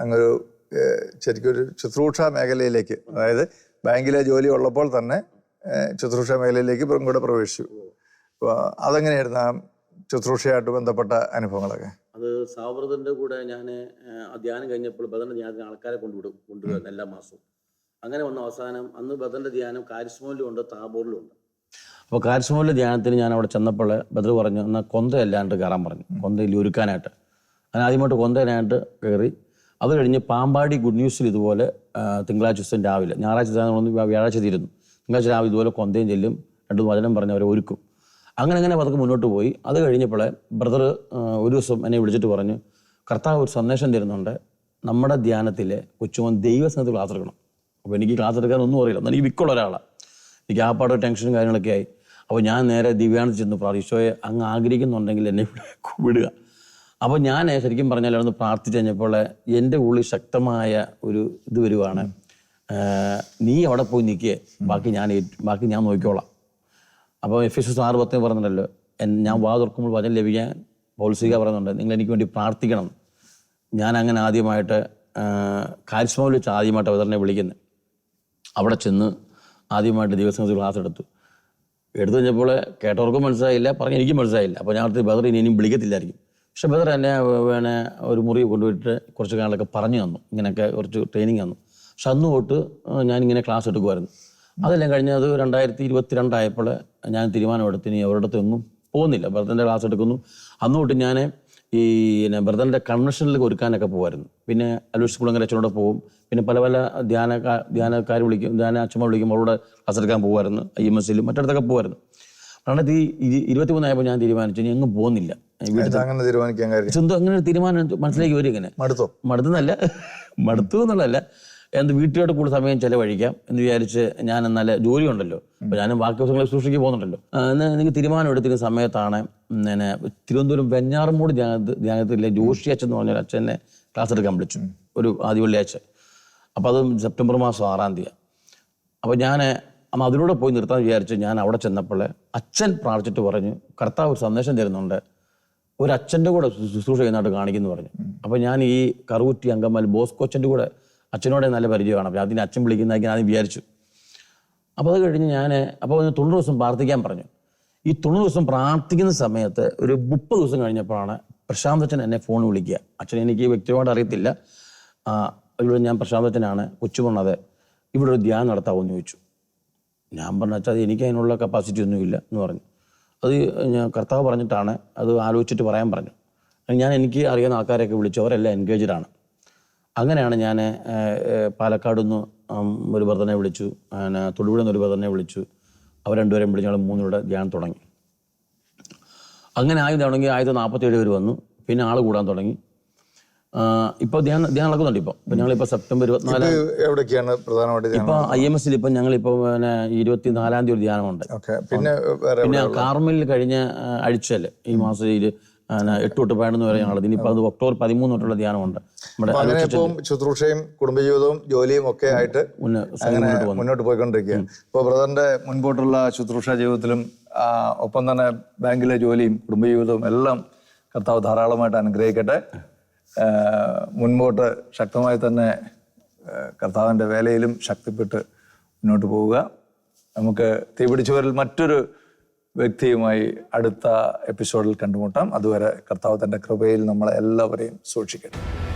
A: അങ്ങനെ ഏഹ്, ശരിക്കും ഒരു ശുശ്രൂഷ മേഖലയിലേക്ക് അതായത് ബാങ്കിലെ ജോലി ഉള്ളപ്പോൾ തന്നെ ശുശ്രൂഷ മേഖലയിലേക്ക് കൂടെ പ്രവേശിച്ചു. അപ്പോൾ അതെങ്ങനെയായിരുന്നു ആ ശുശ്രൂഷയായിട്ട് ബന്ധപ്പെട്ട അനുഭവങ്ങളൊക്കെ?
B: അത് സാവൃതന്റെ കൂടെ ഞാൻ ധ്യാനം കഴിഞ്ഞപ്പോൾ ബദറിന്റെ ധ്യാനത്തിന് ആൾക്കാരെ കൊണ്ടുവിടും കൊണ്ടുവരുന്നു എല്ലാ മാസവും. അങ്ങനെ വന്ന അവസാനം അന്ന് ബദറിന്റെ ധ്യാനം കാരിസ്മോയിലും ഉണ്ട് താബോറിലും ഉണ്ട്. അപ്പോൾ കാരിസ്മോയിലെ ധ്യാനത്തിന് ഞാൻ അവിടെ ചെന്നപ്പോൾ ബദർ പറഞ്ഞു എന്നാൽ കൊന്തയല്ലാണ്ട് കയറാൻ പറഞ്ഞു. കൊന്തയിൽ ഒരുക്കാനായിട്ട്. അങ്ങനെ ആദ്യമായിട്ട് കൊന്തയിലായിട്ട് കയറി അത് കഴിഞ്ഞ് പാമ്പാടി ഗുഡ് ന്യൂസിൽ ഇതുപോലെ തിങ്കളാഴ്ച ദിവസം രാവിലെ ഞായറാഴ്ച വ്യാഴാഴ്ച തീരുന്നു. തിങ്കളാഴ്ച രാവിലെ ഇതുപോലെ കൊന്തയും ചെല്ലും രണ്ടും വചനം പറഞ്ഞ് അവരെ ഒരുക്കും. അങ്ങനെ അങ്ങനെ പതുക്കെ മുന്നോട്ട് പോയി. അത് കഴിഞ്ഞപ്പോൾ ബ്രദർ ഒരു ദിവസം എന്നെ വിളിച്ചിട്ട് പറഞ്ഞു കർത്താവ് ഒരു സന്ദേശം തരുന്നുണ്ട്. നമ്മുടെ ധ്യാനത്തിലെ കൊച്ചുമോൻ ദൈവസ്നത്തിൽ ക്ലാസ് എടുക്കണം. അപ്പോൾ എനിക്ക് ക്ലാസ് എടുക്കാൻ ഒന്നും അറിയില്ല. എന്നാൽ എനിക്ക് വിക്കുള്ള ഒരാളാണ് എനിക്ക് ആ പാടെ ടെൻഷനും കാര്യങ്ങളൊക്കെ ആയി. അപ്പോൾ ഞാൻ നേരെ ദിവ്യാനത്തിൽ ചെന്ന് പ്രാർത്ഥിച്ചോയെ അങ്ങ് ആഗ്രഹിക്കുന്നുണ്ടെങ്കിൽ എന്നെ വിടുക. അപ്പോൾ ഞാൻ ശരിക്കും പറഞ്ഞാൽ ഒന്ന് പ്രാർത്ഥിച്ചു കഴിഞ്ഞപ്പോൾ എന്റെ ഉള്ളിൽ ശക്തമായ ഒരു ഇത് വരുവാണ്. നീ അവിടെ പോയി നിൽക്കുക ബാക്കി ഞാൻ ബാക്കി ഞാൻ നോക്കിക്കോളാം. അപ്പോൾ എഫ് എസ് ആറ് പത്തേ പറഞ്ഞിട്ടുണ്ടല്ലോ ഞാൻ വാ തുറക്കുമ്പോൾ വചനം ലഭിക്കാൻ പോളിസിക പറയുന്നുണ്ട്. നിങ്ങൾ എനിക്ക് വേണ്ടി പ്രാർത്ഥിക്കണം. ഞാൻ അങ്ങനെ ആദ്യമായിട്ട് കാരിസ്മാവിൽ വെച്ച് ആദ്യമായിട്ട് അവതരണെ വിളിക്കുന്നത് അവിടെ ചെന്ന് ആദ്യമായിട്ട് ദിവസം ക്ലാസ് എടുത്തു. എടുത്തു കഴിഞ്ഞപ്പോൾ കേട്ടവർക്കും മനസ്സിലായില്ല പറഞ്ഞ എനിക്കും മനസ്സിലായില്ല. അപ്പോൾ ഞാൻ അടുത്ത് ബദർ ഇനി ഇനിയും വിളിക്കത്തില്ലായിരിക്കും. പക്ഷെ ബദർ എന്നെ പിന്നെ ഒരു മുറി കൊണ്ടുപോയിട്ട് കുറച്ച് കാലൊക്കെ പറഞ്ഞു തന്നു. ഇങ്ങനെയൊക്കെ കുറച്ച് ട്രെയിനിങ് തന്നു. പക്ഷെ അന്ന് തൊട്ട് ഞാനിങ്ങനെ ക്ലാസ് എടുക്കുമായിരുന്നു. അതെല്ലാം കഴിഞ്ഞത് രണ്ടായിരത്തി ഇരുപത്തി രണ്ടായപ്പോൾ ഞാൻ തീരുമാനമെടുത്ത് ഇനി അവരുടെ ഒന്നും പോകുന്നില്ല. ബ്രദറിന്റെ ക്ലാസ് എടുക്കുന്നു. അന്ന് തൊട്ട് ഞാൻ ഈ പിന്നെ ബ്രദറിന്റെ കൺവെൻഷനിലേക്ക് ഒരുക്കാനൊക്കെ പോകുമായിരുന്നു പിന്നെ അലൂർ സ്കൂളങ്ങനെ അച്ഛനോട് പോകും പിന്നെ പല പല ധ്യാന ധ്യാനക്കാർ വിളിക്കും ധ്യാന അച്ഛന്മാർ വിളിക്കുമ്പോൾ അവരോട് ക്ലാസ് എടുക്കാൻ പോകുമായിരുന്നു ഐ എം എസിലും മറ്റിടത്തൊക്കെ പോകുമായിരുന്നു രണ്ടായിരത്തി ഇരുപത്തി മൂന്നായപ്പോൾ ഞാൻ തീരുമാനിച്ചു ഞാൻ എങ്ങും പോകുന്നില്ല
A: അങ്ങനെ തീരുമാനിക്കാൻ കാര്യം?
B: സ്വന്തം അങ്ങനെ ഒരു തീരുമാനം മനസ്സിലേക്ക് വരും ഇങ്ങനെ.
A: മടുത്തോ?
B: മടുത്തുന്നല്ല മടുത്തു എന്നുള്ളതല്ല. എന്ത് വീട്ടിലോട്ട് കൂടുതൽ സമയം ചെലവഴിക്കാം എന്ന് വിചാരിച്ച് ഞാൻ നല്ല ജോലി ഉണ്ടല്ലോ അപ്പൊ ഞാനും ബാക്കി ദിവസങ്ങളെ സൂക്ഷിക്ക് പോകുന്നുണ്ടല്ലോ. എന്നാൽ എന്ന് എനിക്ക് തീരുമാനം എടുത്തിരുന്ന സമയത്താണ് പിന്നെ തിരുവനന്തപുരം വെഞ്ഞാറമൂട് ധ്യാനത്ത് ധ്യാനത്തിലെ ജോഷി അച്ഛൻ എന്ന് പറഞ്ഞൊരു അച്ഛനെ ക്ലാസ് എടുക്കാൻ വിളിച്ചു. ഒരു ആദ്യ വെള്ളിയാഴ്ച അപ്പോൾ അത് സെപ്റ്റംബർ മാസം ആറാം തീയതി. അപ്പോൾ ഞാൻ അമ്മ അതിലൂടെ പോയി നിർത്താൻ വിചാരിച്ചു ഞാൻ അവിടെ ചെന്നപ്പോൾ അച്ഛൻ പ്രാർത്ഥിച്ചിട്ട് പറഞ്ഞു കർത്താവ് ഒരു സന്ദേശം തരുന്നുണ്ട്. ഒരു അച്ഛന്റെ കൂടെ ശുശ്രൂഷ ചെയ്യുന്നതായിട്ട് കാണിക്കുന്നു പറഞ്ഞു. അപ്പോൾ ഞാൻ ഈ കറുകുറ്റി അങ്കമാലി ബോസ്കോച്ചന്റെ കൂടെ അച്ഛനോടെ നല്ല പരിചയമാണ് അപ്പോൾ അതിന് അച്ഛൻ വിളിക്കുന്നതായിരിക്കും ആദ്യം വിചാരിച്ചു. അപ്പോൾ അത് കഴിഞ്ഞ് ഞാൻ അപ്പോൾ തൊണ്ണൂറ് ദിവസം പ്രാർത്ഥിക്കാൻ പറഞ്ഞു. ഈ തൊണ്ണൂറ് ദിവസം പ്രാർത്ഥിക്കുന്ന സമയത്ത് ഒരു മുപ്പത് ദിവസം കഴിഞ്ഞപ്പോഴാണ് പ്രശാന്ത് അച്ഛൻ എന്നെ ഫോൺ വിളിക്കുക. അച്ഛൻ എനിക്ക് വ്യക്തിപരമായിട്ട് അറിയത്തില്ല. ഇവിടെ ഞാൻ പ്രശാന്ത് അച്ഛനാണ് കൊച്ചുമണ്ണത് ഇവിടെ ഒരു ധ്യാനം നടത്താമെന്ന് ചോദിച്ചു. ഞാൻ പറഞ്ഞു അച്ഛാ അത് എനിക്ക് അതിനുള്ള കപ്പാസിറ്റി ഒന്നുമില്ല എന്ന് പറഞ്ഞു. അത് ഞാൻ കർത്താവ് പറഞ്ഞിട്ടാണ് അത് ആലോചിച്ചിട്ട് പറയാൻ പറഞ്ഞു. ഞാൻ എനിക്ക് അറിയുന്ന ആൾക്കാരെയൊക്കെ വിളിച്ചു അവരെല്ലാം എൻഗേജ്ഡ് ആണ്. അങ്ങനെയാണ് ഞാൻ പാലക്കാട് നിന്ന് ഒരു ബ്രദറിനെ വിളിച്ചു. പിന്നെ തൊടുപുഴ ഒരു ബ്രദറിനെ വിളിച്ചു. അവർ രണ്ടുപേരെയും വിളിച്ച് ഞങ്ങൾ മൂന്നിലൂടെ ധ്യാനം തുടങ്ങി. അങ്ങനെ ആയി തുടങ്ങി ആയിരത്തി നാൽപ്പത്തേഴ് പേര് വന്നു. പിന്നെ ആൾ കൂടാൻ തുടങ്ങി. ഇപ്പോൾ ധ്യാനം ധ്യാനം നടക്കുന്നുണ്ട് ഇപ്പോൾ ഇപ്പം ഞങ്ങളിപ്പോൾ സെപ്റ്റംബർ ഇരുപത്തിനാല്
A: എവിടേക്കാണ് പ്രധാനമായിട്ട് ധ്യാനം
B: ഇപ്പൊ ഐ എം എസിൽ ഇപ്പൊ ഞങ്ങളിപ്പോ പിന്നെ ഇരുപത്തിനാലാം തീയതി ഒരു ധ്യാനമുണ്ട്.
A: പിന്നെ കാർമിൽ
B: പിന്നെ കാർമലിൽ കഴിഞ്ഞ അഴിച്ചൽ ഈ മാസം എട്ട് തൊട്ട് പതിനൊന്ന് വരെ ഞങ്ങൾ ഇനിയിപ്പോ അത് ഒക്ടോബർ പതിമൂന്ന് തൊട്ടുള്ള ധ്യാനമുണ്ട്.
A: അങ്ങനെ ഇപ്പം ശുശ്രൂഷയും കുടുംബജീവിതവും ജോലിയും ഒക്കെ ആയിട്ട് അങ്ങനെ മുന്നോട്ട് പോയിക്കൊണ്ടിരിക്കുകയാണ്. ഇപ്പോൾ ബ്രദറിന്റെ മുൻപോട്ടുള്ള ശുശ്രൂഷ ജീവിതത്തിലും ഒപ്പം തന്നെ ബാങ്കിലെ ജോലിയും കുടുംബജീവിതവും എല്ലാം കർത്താവ് ധാരാളമായിട്ട് അനുഗ്രഹിക്കട്ടെ. മുൻപോട്ട് ശക്തമായി തന്നെ കർത്താവിന്റെ വേലയിലും ശക്തിപ്പെട്ട് മുന്നോട്ട് പോവുക. നമുക്ക് തീപിടിച്ചവരിൽ മറ്റൊരു വ്യക്തിയുമായി അടുത്ത എപ്പിസോഡിൽ കണ്ടുമുട്ടാം. അതുവരെ കർത്താവ് തന്റെ കൃപയിൽ നമ്മളെ എല്ലാവരെയും സൂക്ഷിക്കട്ടെ.